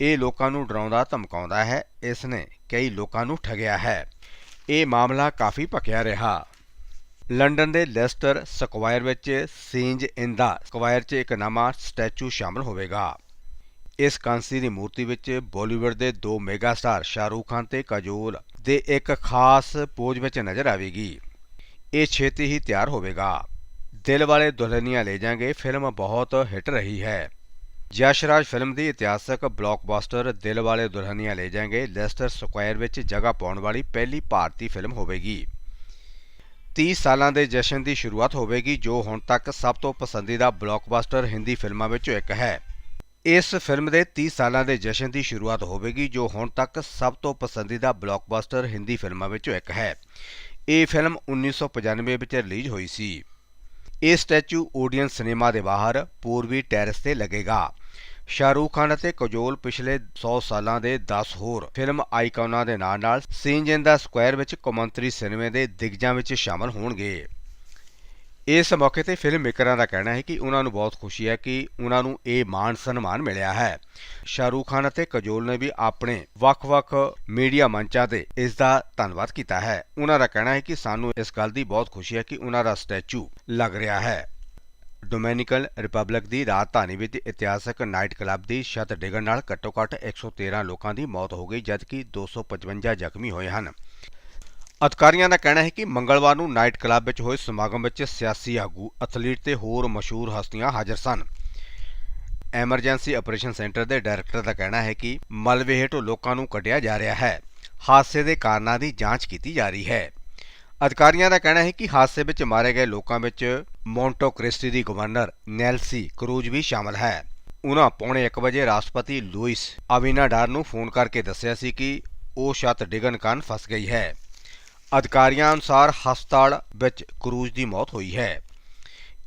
Speaker 1: ਇਹ ਲੋਕਾਂ ਨੂੰ ਡਰਾਉਂਦਾ, ਧਮਕਾਉਂਦਾ ਹੈ। ਇਸ ਨੇ ਕਈ ਲੋਕਾਂ ਨੂੰ ਠਗਿਆ ਹੈ। ਇਹ ਮਾਮਲਾ ਕਾਫੀ ਭਖਿਆ ਰਿਹਾ। ਲੰਡਨ ਦੇ ਲੈਸਟਰ ਸਕੁਆਇਰ ਵਿੱਚ ਸੀਂਜ ਇੰਦਾ ਸਕੁਆਇਰ 'ਚ ਇੱਕ ਨਵਾਂ ਸਟੈਚੂ ਸ਼ਾਮਲ ਹੋਵੇਗਾ। ਇਸ ਕਾਂਸੀ ਦੀ ਮੂਰਤੀ ਵਿੱਚ ਬਾਲੀਵੁੱਡ ਦੇ ਦੋ ਮੈਗਾ ਸਟਾਰ ਸ਼ਾਹਰੂਖ ਖਾਨ ਤੇ ਕਜੋਲ ਦੇ ਇੱਕ ਖਾਸ ਪੋਜ ਵਿੱਚ ਨਜ਼ਰ ਆਵੇਗੀ। ਇਹ ਛੇਤੀ ਹੀ ਤਿਆਰ ਹੋਵੇਗਾ। ਦਿਲ ਵਾਲੇ ਦੁਲਹਨੀਆਂ ਲੈ ਜਾਾਂਗੇ ਫਿਲਮ ਬਹੁਤ ਹਿੱਟ ਰਹੀ ਹੈ। ਯਸ਼ਰਾਜ ਫਿਲਮ ਦੀ ਇਤਿਹਾਸਕ ਬਲੌਕਬਸਟਰ ਦਿਲ ਵਾਲੇ ਦੁਲਹਨੀਆਂ ਲੈ ਜਾਾਂਗੇ ਲੈਸਟਰ ਸਕੁਆਇਰ ਵਿੱਚ ਜਗ੍ਹਾ ਪਾਉਣ ਵਾਲੀ ਪਹਿਲੀ ਭਾਰਤੀ ਫਿਲਮ ਹੋਵੇਗੀ। 30 ਸਾਲਾਂ ਦੇ ਜਸ਼ਨ ਦੀ ਸ਼ੁਰੂਆਤ ਹੋਵੇਗੀ, ਜੋ ਹੁਣ ਤੱਕ ਸਭ ਤੋਂ ਪਸੰਦੀਦਾ ਬਲੌਕਬਸਟਰ ਹਿੰਦੀ ਫਿਲਮਾਂ ਵਿੱਚੋਂ ਇੱਕ ਹੈ। ਇਸ ਫਿਲਮ ਦੇ 30 ਸਾਲਾਂ ਦੇ ਜਸ਼ਨ ਦੀ ਸ਼ੁਰੂਆਤ ਹੋਵੇਗੀ, ਜੋ ਹੁਣ ਤੱਕ ਸਭ ਤੋਂ ਪਸੰਦੀਦਾ ਬਲੌਕਬਸਟਰ ਹਿੰਦੀ ਫਿਲਮਾਂ ਵਿੱਚੋਂ ਇੱਕ ਹੈ। ਇਹ ਫਿਲਮ 1995 ਵਿੱਚ ਰਿਲੀਜ਼ ਹੋਈ ਸੀ। ਇਹ ਸਟੈਚੂ ਓਡੀਅਨ ਸਿਨੇਮਾ ਦੇ ਬਾਹਰ, ਪੂਰਬੀ ਟੈਰੇਸ ਤੇ ਲੱਗੇਗਾ। ਸ਼ਾਹਰੂਖ ਖਾਨ ਅਤੇ ਕਜੋਲ ਪਿਛਲੇ 100 ਸਾਲਾਂ ਦੇ 10 ਹੋਰ ਫਿਲਮ ਆਈਕਨਾਂ ਦੇ ਨਾਲ-ਨਾਲ ਸੀਨਜ ਇਨ ਸਕੁਆਇਰ ਵਿੱਚ ਕੌਮਾਂਤਰੀ ਸਿਨੇਮੇ ਦੇ ਦਿਗਜਾਂ ਵਿੱਚ ਸ਼ਾਮਲ ਹੋਣਗੇ। ਇਸ ਮੌਕੇ ਤੇ ਫਿਲਮ ਮੇਕਰਾਂ ਦਾ ਕਹਿਣਾ ਹੈ ਕਿ ਉਹਨਾਂ ਨੂੰ ਬਹੁਤ ਖੁਸ਼ੀ ਹੈ ਕਿ ਉਹਨਾਂ ਨੂੰ ਇਹ ਮਾਣ ਸਨਮਾਨ ਮਿਲਿਆ ਹੈ। ਸ਼ਾਹਰੂਖ ਖਾਨ ਅਤੇ ਕਜੋਲ ਨੇ ਵੀ ਆਪਣੇ ਵੱਖ-ਵੱਖ ਮੀਡੀਆ ਮੰਚਾਂ ਤੇ ਇਸ ਦਾ ਧੰਨਵਾਦ ਕੀਤਾ ਹੈ। ਉਹਨਾਂ ਦਾ ਕਹਿਣਾ ਹੈ ਕਿ ਸਾਨੂੰ ਇਸ ਗੱਲ ਦੀ ਬਹੁਤ ਖੁਸ਼ੀ ਹੈ ਕਿ ਉਹਨਾਂ ਦਾ ਸਟੈਚੂ ਲੱਗ ਰਿਹਾ ਹੈ। ਡੋਮਿਨਿਕਨ ਰਿਪਬਲਿਕ ਦੀ ਰਾਜਧਾਨੀ ਵਿੱਚ ਇਤਿਹਾਸਕ ਨਾਈਟ ਕਲੱਬ ਦੀ ਛੱਤ ਡਿੱਗਣ ਨਾਲ ਘੱਟੋ-ਘੱਟ 113 ਲੋਕਾਂ ਦੀ ਮੌਤ ਹੋ ਗਈ, ਜਦਕਿ 255 ਜ਼ਖਮੀ ਹੋਏ ਹਨ। ਅਧਿਕਾਰੀਆਂ ਦਾ ਕਹਿਣਾ ਹੈ ਕਿ ਮੰਗਲਵਾਰ ਨੂੰ ਨਾਈਟ ਕਲੱਬ ਵਿੱਚ ਹੋਏ ਸਮਾਗਮ ਵਿੱਚ ਸਿਆਸੀ ਆਗੂ, ਐਥਲੀਟ ਤੇ ਹੋਰ ਮਸ਼ਹੂਰ ਹਸਤੀਆਂ ਹਾਜ਼ਰ ਸਨ। ਐਮਰਜੈਂਸੀ ਆਪਰੇਸ਼ਨ ਸੈਂਟਰ ਦੇ ਡਾਇਰੈਕਟਰ ਦਾ ਕਹਿਣਾ ਹੈ ਕਿ ਮਲਬੇ ਹੇਠੋਂ ਲੋਕਾਂ ਨੂੰ ਕੱਢਿਆ ਜਾ ਰਿਹਾ ਹੈ। ਹਾਦਸੇ ਦੇ ਕਾਰਨਾਂ ਦੀ ਜਾਂਚ ਕੀਤੀ ਜਾ ਰਹੀ ਹੈ। ਅਧਿਕਾਰੀਆਂ ਦਾ ਕਹਿਣਾ ਹੈ ਕਿ ਹਾਦਸੇ ਵਿੱਚ ਮਾਰੇ ਗਏ ਲੋਕਾਂ ਵਿੱਚ ਮੌਂਟੋ ਕ੍ਰਿਸਟੀ ਦੀ ਗਵਰਨਰ ਨੈਲਸੀ ਕਰੂਜ਼ ਵੀ ਸ਼ਾਮਲ ਹੈ। ਉਹਨਾਂ ਪੌਣੇ 1 ਵਜੇ ਰਾਸ਼ਟਰਪਤੀ ਲੂਇਸ ਅਬੀਨਾਡਰ ਨੂੰ ਫੋਨ ਕਰਕੇ ਦੱਸਿਆ ਸੀ ਕਿ ਉਹ ਛੱਤ ਡਿੱਗਣ ਕਾਰਨ ਫਸ ਗਈ ਹੈ। ਅਧਿਕਾਰੀਆਂ ਅਨੁਸਾਰ ਹਸਪਤਾਲ ਵਿੱਚ ਕਰੂਜ਼ ਦੀ ਮੌਤ ਹੋਈ ਹੈ।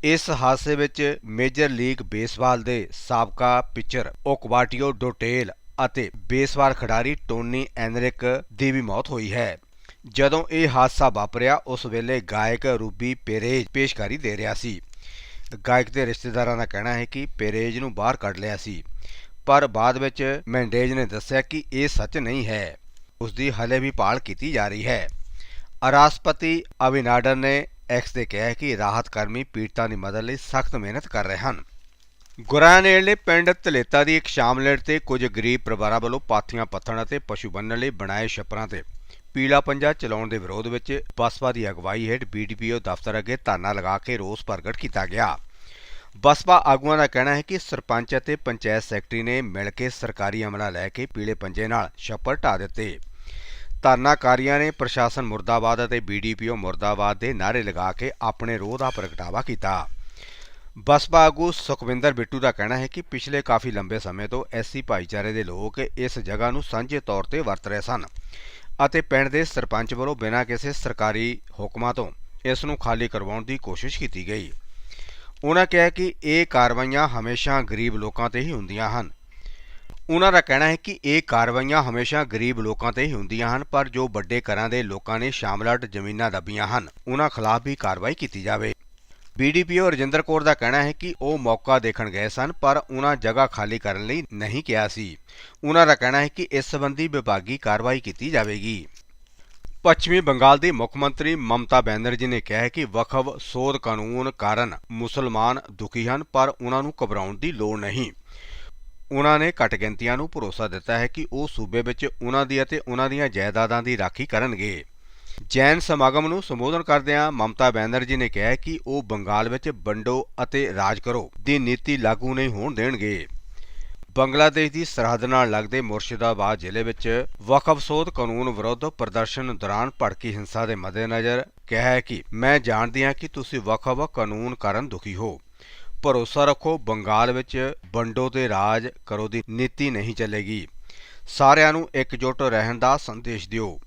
Speaker 1: ਇਸ ਹਾਦਸੇ ਵਿੱਚ ਮੇਜਰ ਲੀਗ ਬੇਸਬਾਲ ਦੇ ਸਾਬਕਾ ਪਿਚਰ ਓਕਵਾਟੀਓ ਡੋਟੇਲ ਅਤੇ ਬੇਸਬਾਲ ਖਿਡਾਰੀ ਟੋਨੀ ਐਨਰਿਕ ਦੀ ਵੀ ਮੌਤ ਹੋਈ ਹੈ। ਜਦੋਂ ਇਹ ਹਾਦਸਾ ਵਾਪਰਿਆ, ਉਸ ਵੇਲੇ ਗਾਇਕ ਰੂਬੀ ਪੇਰੇਜ਼ ਪੇਸ਼ਕਾਰੀ ਦੇ ਰਿਹਾ ਸੀ। ਗਾਇਕ ਦੇ ਰਿਸ਼ਤੇਦਾਰਾਂ ਦਾ ਕਹਿਣਾ ਹੈ ਕਿ ਪੇਰੇਜ਼ ਨੂੰ ਬਾਹਰ ਕੱਢ ਲਿਆ ਸੀ ਪਰ ਬਾਅਦ ਵਿੱਚ ਮੈਂਡੇਜ਼ ਨੇ ਦੱਸਿਆ ਕਿ ਇਹ ਸੱਚ ਨਹੀਂ ਹੈ। ਉਸ ਦੀ ਹਲੇ ਵੀ ਭਾਲ ਕੀਤੀ ਜਾ ਰਹੀ ਹੈ। ਰਾਸ਼ਟਰਪਤੀ ਅਬੀਨਾਡਰ ਨੇ ਐਕਸ ਦੇ ਕਿਹਾ ਕਿ ਰਾਹਤ ਕਰਮੀ ਪੀੜਤਾਂ ਦੀ ਮਦਦ ਲਈ ਸਖਤ ਮਿਹਨਤ ਕਰ ਰਹੇ ਹਨ। ਗੁਰਾਂ ਨੇੜਲੇ ਪਿੰਡ ਤਲੇਤਾ ਦੀ ਇੱਕ ਸ਼ਾਮਲੇਟ ਤੇ ਕੁਝ ਗਰੀਬ ਪਰਿਵਾਰਾਂ ਵੱਲੋਂ ਪਾਥੀਆਂ ਪੱਥਣ ਅਤੇ ਪਸ਼ੂ ਬੰਨਣ ਲਈ ਬਣਾਏ ਛੱਪਰਾਂ ਤੇ ਪੀਲਾ ਪੰਜਾ ਚਲਾਉਣ ਦੇ ਵਿਰੋਧ ਵਿੱਚ ਬਸਪਾ ਦੀ ਅਗਵਾਈ ਹੇਠ ਬੀਡੀਪੀਓ ਦਫ਼ਤਰ ਅੱਗੇ ਧਰਨਾ ਲਗਾ ਕੇ ਰੋਸ ਪ੍ਰਗਟ ਕੀਤਾ ਗਿਆ। ਬਸਪਾ ਆਗੂਆਂ ਦਾ ਕਹਿਣਾ ਹੈ ਕਿ ਸਰਪੰਚ ਅਤੇ ਪੰਚਾਇਤ ਸੈਕਟਰੀ ਨੇ ਮਿਲ ਕੇ ਸਰਕਾਰੀ ਅਮਲਾ ਲੈ ਕੇ ਪੀਲੇ ਪੰਜੇ ਨਾਲ ਛੱਪਰ ਢਾਹ ਦਿੱਤੇ। ਧਰਨਾਕਾਰੀਆਂ ਨੇ ਪ੍ਰਸ਼ਾਸਨ ਮੁਰਦਾਬਾਦ ਅਤੇ ਬੀਡੀਪੀਓ ਮੁਰਦਾਬਾਦ ਦੇ ਨਾਅਰੇ ਲਗਾ ਕੇ ਆਪਣੇ ਰੋਹ ਦਾ ਪ੍ਰਗਟਾਵਾ ਕੀਤਾ। ਬਸਪਾ ਆਗੂ ਸੁਖਵਿੰਦਰ ਬਿੱਟੂ ਦਾ ਕਹਿਣਾ ਹੈ ਕਿ ਪਿਛਲੇ ਕਾਫੀ ਲੰਬੇ ਸਮੇਂ ਤੋਂ ਐਸਸੀ ਭਾਈਚਾਰੇ ਦੇ ਲੋਕ ਇਸ ਜਗ੍ਹਾ ਨੂੰ ਸਾਂਝੇ ਤੌਰ ਤੇ ਵਰਤ ਰਹੇ ਸਨ ਅਤੇ ਪਿੰਡ ਦੇ ਸਰਪੰਚ ਵੱਲੋਂ ਬਿਨਾਂ ਕਿਸੇ ਸਰਕਾਰੀ ਹੁਕਮਾਂ ਤੋਂ ਇਸ ਨੂੰ ਖਾਲੀ ਕਰਵਾਉਣ ਦੀ ਕੋਸ਼ਿਸ਼ ਕੀਤੀ ਗਈ। ਉਨ੍ਹਾਂ ਕਿਹਾ ਕਿ ਇਹ ਕਾਰਵਾਈਆਂ ਹਮੇਸ਼ਾ ਗਰੀਬ ਲੋਕਾਂ ਤੇ ਹੀ ਹੁੰਦੀਆਂ ਹਨ। ਉਹਨਾਂ ਦਾ ਕਹਿਣਾ ਹੈ ਕਿ ਇਹ ਕਾਰਵਾਈਆਂ ਹਮੇਸ਼ਾ ਗਰੀਬ ਲੋਕਾਂ ਤੇ ਹੀ ਹੁੰਦੀਆਂ ਹਨ, ਪਰ ਜੋ ਵੱਡੇ ਘਰਾਂ ਦੇ ਲੋਕਾਂ ਨੇ ਸ਼ਾਮਲਾਟ ਜ਼ਮੀਨਾਂ ਦੱਬੀਆਂ ਹਨ, ਉਹਨਾਂ ਖਿਲਾਫ ਵੀ ਕਾਰਵਾਈ ਕੀਤੀ ਜਾਵੇ। ਬੀਡੀਪੀਓ ਰਜਿੰਦਰ ਕੌਰ ਦਾ ਕਹਿਣਾ ਹੈ ਕਿ ਉਹ ਮੌਕਾ ਦੇਖਣ ਗਏ ਸਨ, ਪਰ ਉਹਨਾਂ ਜਗ੍ਹਾ ਖਾਲੀ ਕਰਨ ਲਈ ਨਹੀਂ ਕਿਹਾ ਸੀ। ਉਹਨਾਂ ਦਾ ਕਹਿਣਾ ਹੈ ਕਿ ਇਸ ਸੰਬੰਧੀ ਵਿਭਾਗੀ ਕਾਰਵਾਈ ਕੀਤੀ ਜਾਵੇਗੀ। ਪੱਛਮੀ ਬੰਗਾਲ ਦੀ ਮੁੱਖ ਮੰਤਰੀ ਮਮਤਾ ਬੈਨਰਜੀ ਨੇ ਕਿਹਾ ਹੈ ਕਿ ਵਕਫ ਸੋਧ ਕਾਨੂੰਨ ਕਾਰਨ ਮੁਸਲਮਾਨ ਦੁਖੀ ਹਨ, ਪਰ ਉਹਨਾਂ ਨੂੰ ਘਬਰਾਉਣ ਦੀ ਲੋੜ ਨਹੀਂ। ਉਨ੍ਹਾਂ ਨੇ ਘੱਟ ਗਿਣਤੀਆਂ ਨੂੰ ਭਰੋਸਾ ਦਿੱਤਾ ਹੈ ਕਿ ਉਹ ਸੂਬੇ ਵਿੱਚ ਉਹਨਾਂ ਦੀ ਅਤੇ ਉਨ੍ਹਾਂ ਦੀਆਂ ਜਾਇਦਾਦਾਂ ਦੀ ਰਾਖੀ ਕਰਨਗੇ। ਜੈਨ ਸਮਾਗਮ ਨੂੰ ਸੰਬੋਧਨ ਕਰਦਿਆਂ ਮਮਤਾ ਬੈਨਰਜੀ ਨੇ ਕਿਹਾ ਕਿ ਉਹ ਬੰਗਾਲ ਵਿੱਚ ਵੰਡੋ ਅਤੇ ਰਾਜ ਕਰੋ, ਦੀ ਨੀਤੀ ਲਾਗੂ ਨਹੀਂ ਹੋਣ ਦੇਣਗੇ। ਬੰਗਲਾਦੇਸ਼ ਦੀ ਸਰਹੱਦ ਨਾਲ ਲੱਗਦੇ ਮੁਰਸ਼ਿਦਾਬਾਦ ਜ਼ਿਲ੍ਹੇ ਵਿੱਚ ਵਕਫ ਸੋਧ ਕਾਨੂੰਨ ਵਿਰੁੱਧ ਪ੍ਰਦਰਸ਼ਨ ਦੌਰਾਨ ਭੜਕੀ ਹਿੰਸਾ ਦੇ ਮੱਦੇਨਜ਼ਰ ਕਿਹਾ ਕਿ, ਮੈਂ ਜਾਣਦੀ ਹਾਂ ਕਿ ਤੁਸੀਂ ਵਕਫ ਕਾਨੂੰਨ ਕਾਰਨ ਦੁਖੀ ਹੋ। ਭਰੋਸਾ ਰੱਖੋ, ਬੰਗਾਲ ਵਿੱਚ ਵੰਡੋ ਤੇ ਰਾਜ ਕਰੋ ਦੀ ਨੀਤੀ ਨਹੀਂ ਚੱਲੇਗੀ। ਸਾਰਿਆਂ ਨੂੰ ਇਕਜੁੱਟ ਰਹਿਣ ਦਾ ਸੰਦੇਸ਼ ਦਿਓ।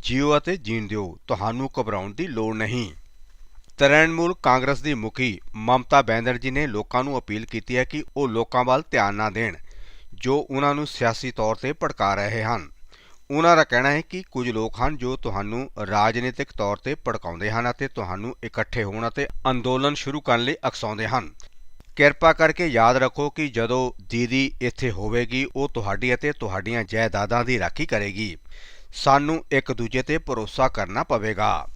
Speaker 1: ਜੀਓ ਅਤੇ ਜੀਣ ਦਿਓ, ਤੁਹਾਨੂੰ ਘਬਰਾਉਣ ਦੀ ਲੋੜ ਨਹੀਂ। ਤ੍ਰਿਣਮੂਲ ਕਾਂਗਰਸ ਦੀ ਮੁਖੀ ਮਮਤਾ ਬੈਨਰਜੀ ਨੇ ਲੋਕਾਂ ਨੂੰ ਅਪੀਲ ਕੀਤੀ ਹੈ ਕਿ ਉਹ ਲੋਕਾਂ ਵੱਲ ਧਿਆਨ ਨਾ ਦੇਣ, ਜੋ ਉਹਨਾਂ ਨੂੰ ਸਿਆਸੀ ਤੌਰ ਤੇ ਭੜਕਾ ਰਹੇ ਹਨ। ਉਹਨਾਂ ਦਾ ਕਹਿਣਾ ਹੈ ਕਿ ਕੁਝ ਲੋਕ ਹਨ ਜੋ ਤੁਹਾਨੂੰ ਰਾਜਨੀਤਿਕ ਤੌਰ ਤੇ ਭੜਕਾਉਂਦੇ ਹਨ ਅਤੇ ਤੁਹਾਨੂੰ ਇਕੱਠੇ ਹੋਣ ਅਤੇ ਅੰਦੋਲਨ ਸ਼ੁਰੂ ਕਰਨ ਲਈ ਅਕਸਾਉਂਦੇ ਹਨ। ਕਿਰਪਾ ਕਰਕੇ ਯਾਦ ਰੱਖੋ ਕਿ ਜਦੋਂ ਦੀਦੀ ਇੱਥੇ ਹੋਵੇਗੀ, ਉਹ ਤੁਹਾਡੀ ਅਤੇ ਤੁਹਾਡੀਆਂ ਜਾਇਦਾਦਾਂ ਦੀ ਰਾਖੀ ਕਰੇਗੀ। ਸਾਨੂੰ ਇੱਕ ਦੂਜੇ ਤੇ ਭਰੋਸਾ ਕਰਨਾ ਪਵੇਗਾ।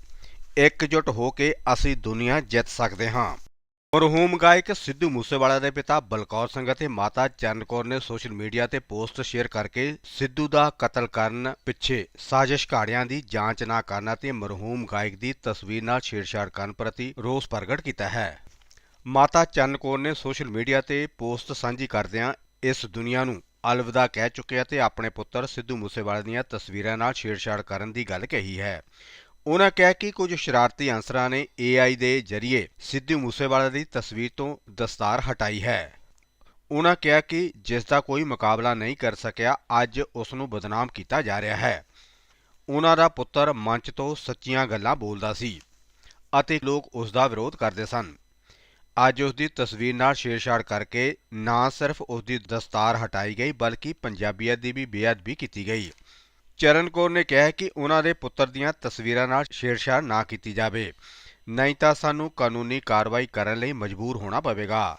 Speaker 1: ਇਕਜੁੱਟ ਹੋ ਕੇ ਅਸੀਂ ਦੁਨੀਆ ਜਿੱਤ ਸਕਦੇ ਹਾਂ। ਮਰਹੂਮ ਗਾਇਕ ਸਿੱਧੂ ਮੂਸੇਵਾਲਾ ਦੇ ਪਿਤਾ ਬਲਕੌਰ ਸਿੰਘ ਅਤੇ ਮਾਤਾ ਚਰਨ ਕੌਰ ਨੇ ਸੋਸ਼ਲ ਮੀਡੀਆ ਤੇ ਪੋਸਟ ਸ਼ੇਅਰ ਕਰਕੇ ਸਿੱਧੂ ਦਾ ਕਤਲ ਕਰਨ ਪਿੱਛੇ ਸਾਜ਼ਿਸ਼ ਘਾੜਿਆਂ ਦੀ ਜਾਂਚ ਨਾ ਕਰਨ ਅਤੇ ਮਰਹੂਮ ਗਾਇਕ ਦੀ ਤਸਵੀਰ ਨਾਲ ਛੇੜਛਾੜ ਕਰਨ ਪ੍ਰਤੀ ਰੋਸ ਪ੍ਰਗਟ ਕੀਤਾ ਹੈ। ਮਾਤਾ ਚਰਨ ਕੌਰ ਨੇ ਸੋਸ਼ਲ ਮੀਡੀਆ ਤੇ ਪੋਸਟ ਸਾਂਝੀ ਕਰਦਿਆਂ ਇਸ ਦੁਨੀਆ ਨੂੰ ਅਲਵਿਦਾ ਕਹਿ ਚੁੱਕੇ ਅਤੇ ਆਪਣੇ ਪੁੱਤਰ ਸਿੱਧੂ ਮੂਸੇਵਾਲੇ ਦੀਆਂ ਤਸਵੀਰਾਂ ਨਾਲ ਛੇੜਛਾੜ ਕਰਨ ਦੀ ਗੱਲ ਕਹੀ ਹੈ। ਉਨ੍ਹਾਂ ਕਿਹਾ ਕਿ ਕੁਝ ਸ਼ਰਾਰਤੀ ਅਨਸਰਾਂ ਨੇ ਏਆਈ ਦੇ ਜ਼ਰੀਏ ਸਿੱਧੂ ਮੂਸੇਵਾਲਾ ਦੀ ਤਸਵੀਰ ਤੋਂ ਦਸਤਾਰ ਹਟਾਈ ਹੈ। ਉਨ੍ਹਾਂ ਕਿਹਾ ਕਿ ਜਿਸ ਦਾ ਕੋਈ ਮੁਕਾਬਲਾ ਨਹੀਂ ਕਰ ਸਕਿਆ, ਅੱਜ ਉਸ ਨੂੰ ਬਦਨਾਮ ਕੀਤਾ ਜਾ ਰਿਹਾ ਹੈ। ਉਹਨਾਂ ਦਾ ਪੁੱਤਰ ਮੰਚ ਤੋਂ ਸੱਚੀਆਂ ਗੱਲਾਂ ਬੋਲਦਾ ਸੀ ਅਤੇ ਲੋਕ ਉਸ ਦਾ ਵਿਰੋਧ ਕਰਦੇ ਸਨ। ਅੱਜ ਉਸ ਦੀ ਤਸਵੀਰ ਨਾਲ ਛੇੜਛਾੜ ਕਰਕੇ ਨਾ ਸਿਰਫ ਉਸ ਦੀ ਦਸਤਾਰ ਹਟਾਈ ਗਈ, ਬਲਕਿ ਪੰਜਾਬੀਅਤ ਦੀ ਵੀ ਬੇਅਦਬੀ ਕੀਤੀ ਗਈ। ਚਰਨ ਕੌਰ ਨੇ ਕਿਹਾ ਕਿ ਉਹਨਾਂ ਦੇ ਪੁੱਤਰ ਦੀਆਂ ਤਸਵੀਰਾਂ ਨਾਲ ਛੇੜਛਾੜ ਨਾ ਕੀਤੀ ਜਾਵੇ। ਨਹੀਂ ਤਾਂ ਸਾਨੂੰ ਕਾਨੂੰਨੀ ਕਾਰਵਾਈ ਕਰਨ ਲਈ ਮਜਬੂਰ ਹੋਣਾ ਪਵੇਗਾ।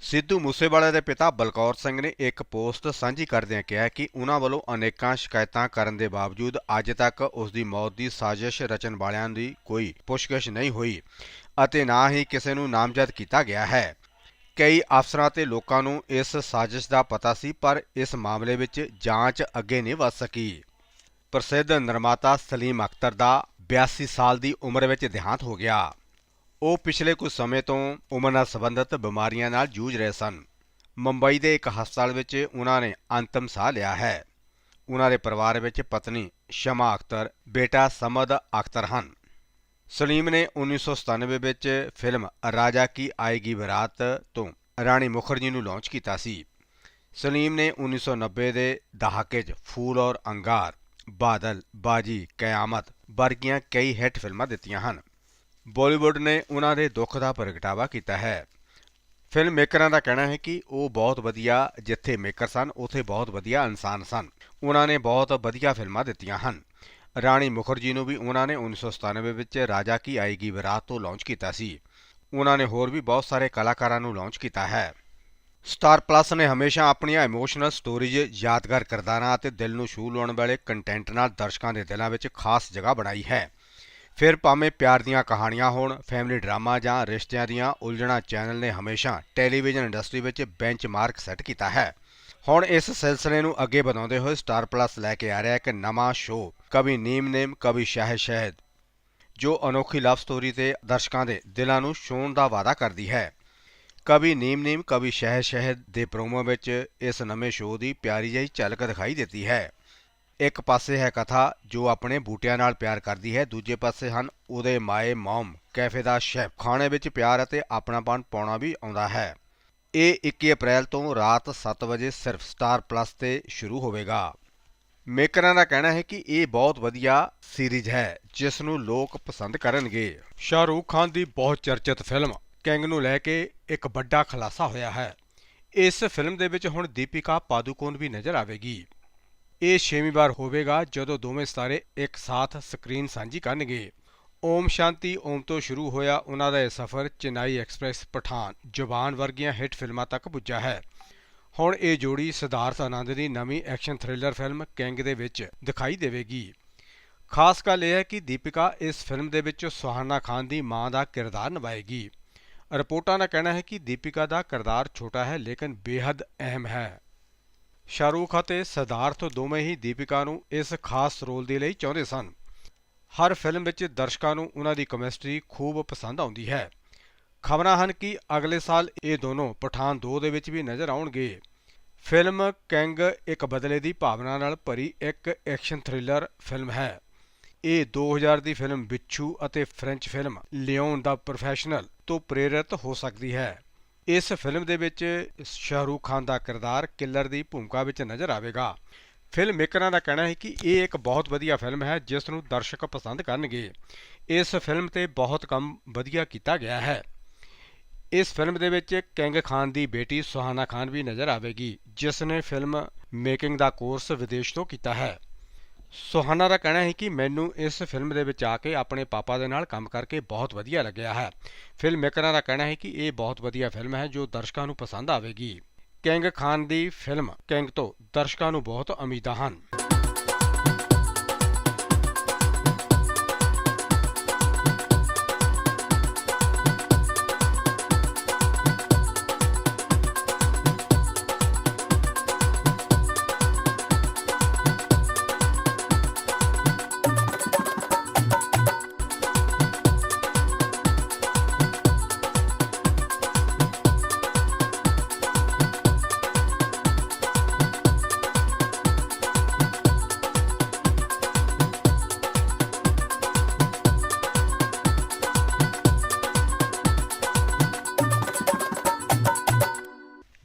Speaker 1: ਸਿੱਧੂ ਮੂਸੇਵਾਲੇ ਦੇ ਪਿਤਾ ਬਲਕੌਰ ਸਿੰਘ ਨੇ ਇੱਕ ਪੋਸਟ ਸਾਂਝੀ ਕਰਦਿਆਂ ਕਿਹਾ ਕਿ ਉਹਨਾਂ ਵੱਲੋਂ ਅਨੇਕਾਂ ਸ਼ਿਕਾਇਤਾਂ ਕਰਨ ਦੇ ਬਾਵਜੂਦ ਅੱਜ ਤੱਕ ਉਸ ਦੀ ਮੌਤ ਦੀ ਸਾਜ਼ਿਸ਼ ਰਚਣ ਵਾਲਿਆਂ ਦੀ ਕੋਈ ਪੁੱਛਗਿੱਛ ਨਹੀਂ ਹੋਈ ਅਤੇ ਨਾ ਹੀ ਕਿਸੇ ਨੂੰ ਨਾਮਜ਼ਦ ਕੀਤਾ ਗਿਆ ਹੈ। ਕਈ ਅਫਸਰਾਂ ਤੇ ਲੋਕਾਂ ਨੂੰ ਇਸ ਸਾਜ਼ਿਸ਼ ਦਾ ਪਤਾ ਸੀ ਪਰ ਇਸ ਮਾਮਲੇ ਵਿੱਚ ਜਾਂਚ ਅੱਗੇ ਨਹੀਂ ਵਧ ਸਕੀ। ਪ੍ਰਸਿੱਧ ਨਿਰਮਾਤਾ ਸਲੀਮ ਅਖਤਰ ਦਾ 82 ਸਾਲ ਦੀ ਉਮਰ ਵਿੱਚ ਦੇਹਾਂਤ ਹੋ ਗਿਆ। ਉਹ ਪਿਛਲੇ ਕੁਝ ਸਮੇਂ ਤੋਂ ਉਮਰ ਨਾਲ ਸੰਬੰਧਿਤ ਬਿਮਾਰੀਆਂ ਨਾਲ ਜੂਝ ਰਹੇ ਸਨ। ਮੁੰਬਈ ਦੇ ਇੱਕ ਹਸਪਤਾਲ ਵਿੱਚ ਉਹਨਾਂ ਨੇ ਅੰਤਮ ਸਾਹ ਲਿਆ ਹੈ। ਉਹਨਾਂ ਦੇ ਪਰਿਵਾਰ ਵਿੱਚ ਪਤਨੀ ਸ਼ਮਾ ਅਖਤਰ, ਬੇਟਾ ਸਮਦ ਅਖਤਰ ਹਨ। ਸਲੀਮ ਨੇ 1997 ਵਿੱਚ ਫਿਲਮ ਰਾਜਾ ਕੀ ਆਏਗੀ ਬਰਾਤ ਤੋਂ ਰਾਣੀ ਮੁਖਰਜੀ ਨੂੰ ਲਾਂਚ ਕੀਤਾ ਸੀ। ਸਲੀਮ ਨੇ 1990 ਦੇ ਦਹਾਕੇ 'ਚ ਫੂਲ ਔਰ ਅੰਗਾਰ ਬਾਦਲ, ਬਾਜੀ ਕਿਆਮਤ ਵਰਗੀਆਂ ਕਈ ਹਿੱਟ ਫਿਲਮਾਂ ਦਿੱਤੀਆਂ ਹਨ। ਬਾਲੀਵੁੱਡ ਨੇ ਉਹਨਾਂ ਦੇ ਦੁੱਖ ਦਾ ਪ੍ਰਗਟਾਵਾ ਕੀਤਾ ਹੈ। ਫਿਲਮ ਮੇਕਰਾਂ ਦਾ ਕਹਿਣਾ ਹੈ ਕਿ ਉਹ ਬਹੁਤ ਵਧੀਆ ਜਿੱਥੇ ਮੇਕਰ ਸਨ, ਉੱਥੇ ਬਹੁਤ ਵਧੀਆ ਇਨਸਾਨ ਸਨ। ਉਹਨਾਂ ਨੇ ਬਹੁਤ ਵਧੀਆ ਫਿਲਮਾਂ ਦਿੱਤੀਆਂ ਹਨ। ਰਾਣੀ ਮੁਖਰਜੀ ਨੂੰ ਵੀ ਉਹਨਾਂ ਨੇ 1997 ਵਿੱਚ ਰਾਜਾ ਕੀ ਆਏਗੀ ਵਿਰਾਤ ਤੋਂ ਲਾਂਚ ਕੀਤਾ ਸੀ। ਉਹਨਾਂ ਨੇ ਹੋਰ ਵੀ ਬਹੁਤ ਸਾਰੇ ਕਲਾਕਾਰਾਂ ਨੂੰ ਲਾਂਚ ਕੀਤਾ ਹੈ। ਸਟਾਰ ਪਲੱਸ ਨੇ ਹਮੇਸ਼ਾ ਆਪਣੀਆਂ ਇਮੋਸ਼ਨਲ ਸਟੋਰੀਜ਼ ਯਾਦਗਾਰ ਕਿਰਦਾਰਾਂ ਅਤੇ ਦਿਲ ਨੂੰ ਛੂਹ ਲਾਉਣ ਵਾਲੇ ਕੰਟੈਂਟ ਨਾਲ ਦਰਸ਼ਕਾਂ ਦੇ ਦਿਲਾਂ ਵਿੱਚ ਖਾਸ ਜਗ੍ਹਾ ਬਣਾਈ ਹੈ। ਫਿਰ ਭਾਵੇਂ ਪਿਆਰ ਦੀਆਂ ਕਹਾਣੀਆਂ ਹੋਣ ਫੈਮਿਲੀ ਡਰਾਮਾ ਜਾਂ ਰਿਸ਼ਤਿਆਂ ਦੀਆਂ ਉਲਝਣਾਂ ਚੈਨਲ ਨੇ ਹਮੇਸ਼ਾ ਟੈਲੀਵਿਜ਼ਨ ਇੰਡਸਟਰੀ ਵਿੱਚ ਬੈਂਚਮਾਰਕ ਸੈੱਟ ਕੀਤਾ ਹੈ। ਹੁਣ ਇਸ ਸਿਲਸਿਲੇ ਨੂੰ ਅੱਗੇ ਵਧਾਉਂਦੇ ਹੋਏ ਸਟਾਰ ਪਲੱਸ ਲੈ ਕੇ ਆ ਰਿਹਾ ਇੱਕ ਨਵਾਂ ਸ਼ੋਅ ਕਵੀ ਨੀਮ ਨੇਮ, ਕਵੀ ਸ਼ਾਹਿਦ ਸ਼ਹਿਦ, ਜੋ ਅਨੋਖੀ ਲਵ ਸਟੋਰੀ ਤੇ ਦਰਸ਼ਕਾਂ ਦੇ ਦਿਲਾਂ ਨੂੰ ਛੂਹਣ ਦਾ ਵਾਅਦਾ ਕਰਦੀ ਹੈ। ਕਵੀ ਨੀਮ ਨੀਮ ਕਵੀ ਸ਼ਹਿਦ ਸ਼ਹਿਦ ਦੇ ਪ੍ਰੋਮੋ ਵਿੱਚ ਇਸ ਨਵੇਂ ਸ਼ੋਅ ਦੀ ਪਿਆਰੀ ਜਿਹੀ ਝਲਕ ਦਿਖਾਈ ਦਿੱਤੀ ਹੈ। ਇੱਕ ਪਾਸੇ ਹੈ ਕਥਾ, ਜੋ ਆਪਣੇ ਬੂਟਿਆਂ ਨਾਲ ਪਿਆਰ ਕਰਦੀ ਹੈ, ਦੂਜੇ ਪਾਸੇ ਹਨ ਉਹਦੇ ਮਾਏ ਮਮ, ਕੈਫੇ ਦਾ ਸ਼ੈਫ। ਖਾਣੇ ਵਿੱਚ ਪਿਆਰ ਅਤੇ ਆਪਣਾਪਨ ਪਾਉਣਾ ਵੀ ਆਉਂਦਾ ਹੈ। ਇਹ 21 ਅਪ੍ਰੈਲ ਤੋਂ ਰਾਤ 7 ਵਜੇ ਸਿਰਫ ਸਟਾਰ ਪਲੱਸ ਤੇ ਸ਼ੁਰੂ ਹੋਵੇਗਾ। ਮੇਕਰਾਂ ਦਾ ਕਹਿਣਾ ਹੈ ਕਿ ਇਹ ਬਹੁਤ ਵਧੀਆ ਸੀਰੀਜ਼ ਹੈ, ਜਿਸ ਨੂੰ ਲੋਕ ਪਸੰਦ ਕਰਨਗੇ। ਸ਼ਾਹਰੂਖ ਖਾਨ ਦੀ ਬਹੁਤ ਚਰਚਿਤ ਫਿਲਮ ਕਿੰਗ ਨੂੰ ਲੈ ਕੇ ਇੱਕ ਵੱਡਾ ਖੁਲਾਸਾ ਹੋਇਆ ਹੈ। ਇਸ ਫਿਲਮ ਦੇ ਵਿੱਚ ਹੁਣ ਦੀਪਿਕਾ ਪਾਦੂਕੋਨ ਵੀ ਨਜ਼ਰ ਆਵੇਗੀ। ਇਹ ਛੇਵੀਂ ਵਾਰ ਹੋਵੇਗਾ ਜਦੋਂ ਦੋਵੇਂ ਸਿਤਾਰੇ ਇੱਕ ਸਾਥ ਸਕਰੀਨ ਸਾਂਝੀ ਕਰਨਗੇ। ਓਮ ਸ਼ਾਂਤੀ, ਓਮ ਤੋਂ ਸ਼ੁਰੂ ਹੋਇਆ ਉਹਨਾਂ ਦਾ ਇਹ ਸਫ਼ਰ ਚੇਨਈ ਐਕਸਪ੍ਰੈਸ ਪਠਾਨ ਜੁਬਾਨ ਵਰਗੀਆਂ ਹਿੱਟ ਫਿਲਮਾਂ ਤੱਕ ਪੁੱਜਾ ਹੈ। ਹੁਣ ਇਹ ਜੋੜੀ ਸਿਧਾਰਥ ਆਨੰਦ ਦੀ ਨਵੀਂ ਐਕਸ਼ਨ ਥ੍ਰਿਲਰ ਫਿਲਮ ਕਿੰਗ ਦੇ ਵਿੱਚ ਦਿਖਾਈ ਦੇਵੇਗੀ। ਖਾਸ ਗੱਲ ਇਹ ਹੈ ਕਿ ਦੀਪਿਕਾ ਇਸ ਫਿਲਮ ਦੇ ਵਿੱਚ ਸੁਹਾਨਾ ਖਾਨ ਦੀ ਮਾਂ ਦਾ ਕਿਰਦਾਰ ਨਿਭਾਏਗੀ। ਰਿਪੋਰਟਾਂ ਦਾ ਕਹਿਣਾ ਹੈ ਕਿ ਦੀਪਿਕਾ ਦਾ ਕਿਰਦਾਰ ਛੋਟਾ ਹੈ, ਲੇਕਿਨ ਬੇहद ਅਹਿਮ ਹੈ। ਸ਼ਾਹਰੂਖ ਅਤੇ ਸਿਧਾਰਥ ਦੋਵੇਂ ਹੀ ਦੀਪਿਕਾ ਨੂੰ ਇਸ ਖਾਸ ਰੋਲ ਦੇ ਲਈ ਚਾਹੁੰਦੇ ਸਨ। ਹਰ ਫਿਲਮ ਵਿੱਚ ਦਰਸ਼ਕਾਂ ਨੂੰ ਉਹਨਾਂ ਦੀ ਕੈਮਿਸਟਰੀ ਖੂਬ ਪਸੰਦ ਆਉਂਦੀ ਹੈ। ਖਬਰਾਂ ਹਨ ਕਿ ਅਗਲੇ ਸਾਲ ਇਹ ਦੋਨੋਂ ਪਠਾਨ 2 ਦੇ ਵਿੱਚ ਵੀ ਨਜ਼ਰ ਆਉਣਗੇ। ਫਿਲਮ ਕਿੰਗ ਇੱਕ ਬਦਲੇ ਦੀ ਭਾਵਨਾ ਨਾਲ ਭਰੀ ਇੱਕ ਐਕਸ਼ਨ ਥ੍ਰਿਲਰ ਫਿਲਮ ਹੈ। ਇਹ 2000 ਦੀ ਫਿਲਮ ਬਿੱਛੂ ਅਤੇ ਫ੍ਰੈਂਚ ਫਿਲਮ ਲਿਓਨ ਦਾ ਪ੍ਰੋਫੈਸ਼ਨਲ ਤੋਂ ਪ੍ਰੇਰਿਤ ਹੋ ਸਕਦੀ ਹੈ। ਇਸ ਫਿਲਮ ਦੇ ਵਿੱਚ ਸ਼ਾਹਰੂਖ ਖਾਨ ਦਾ ਕਿਰਦਾਰ ਕਿਲਰ ਦੀ ਭੂਮਿਕਾ ਵਿੱਚ ਨਜ਼ਰ ਆਵੇਗਾ। ਫਿਲਮ ਮੇਕਰਾਂ ਦਾ ਕਹਿਣਾ ਹੈ ਕਿ ਇਹ ਇੱਕ ਬਹੁਤ ਵਧੀਆ ਫਿਲਮ ਹੈ, ਜਿਸ ਨੂੰ ਦਰਸ਼ਕ ਪਸੰਦ ਕਰਨਗੇ। ਇਸ ਫਿਲਮ ਤੇ ਬਹੁਤ ਕੰਮ ਵਧੀਆ ਕੀਤਾ ਗਿਆ ਹੈ। ਇਸ ਫਿਲਮ ਦੇ ਵਿੱਚ ਕਿੰਗ ਖਾਨ ਦੀ ਬੇਟੀ ਸੁਹਾਨਾ ਖਾਨ ਵੀ ਨਜ਼ਰ ਆਵੇਗੀ, ਜਿਸ ਨੇ ਫਿਲਮ ਮੇਕਿੰਗ ਦਾ ਕੋਰਸ ਵਿਦੇਸ਼ ਤੋਂ ਕੀਤਾ ਹੈ। ਸੁਹਾਨਾ ਦਾ ਕਹਿਣਾ ਹੈ ਕਿ ਮੈਨੂੰ ਇਸ ਫਿਲਮ ਦੇ ਵਿੱਚ ਆ ਕੇ ਆਪਣੇ ਪਾਪਾ ਦੇ ਨਾਲ ਕੰਮ ਕਰਕੇ ਬਹੁਤ ਵਧੀਆ ਲੱਗਿਆ ਹੈ। ਫਿਲਮ ਮੇਕਰਾਂ ਦਾ ਕਹਿਣਾ ਹੈ ਕਿ ਇਹ ਬਹੁਤ ਵਧੀਆ ਫਿਲਮ ਹੈ ਜੋ ਦਰਸ਼ਕਾਂ ਨੂੰ ਪਸੰਦ ਆਵੇਗੀ। ਕਿੰਗ ਖਾਨ ਦੀ ਫਿਲਮ ਕਿੰਗ ਤੋਂ ਦਰਸ਼ਕਾਂ ਨੂੰ ਬਹੁਤ ਉਮੀਦਾਂ ਹਨ।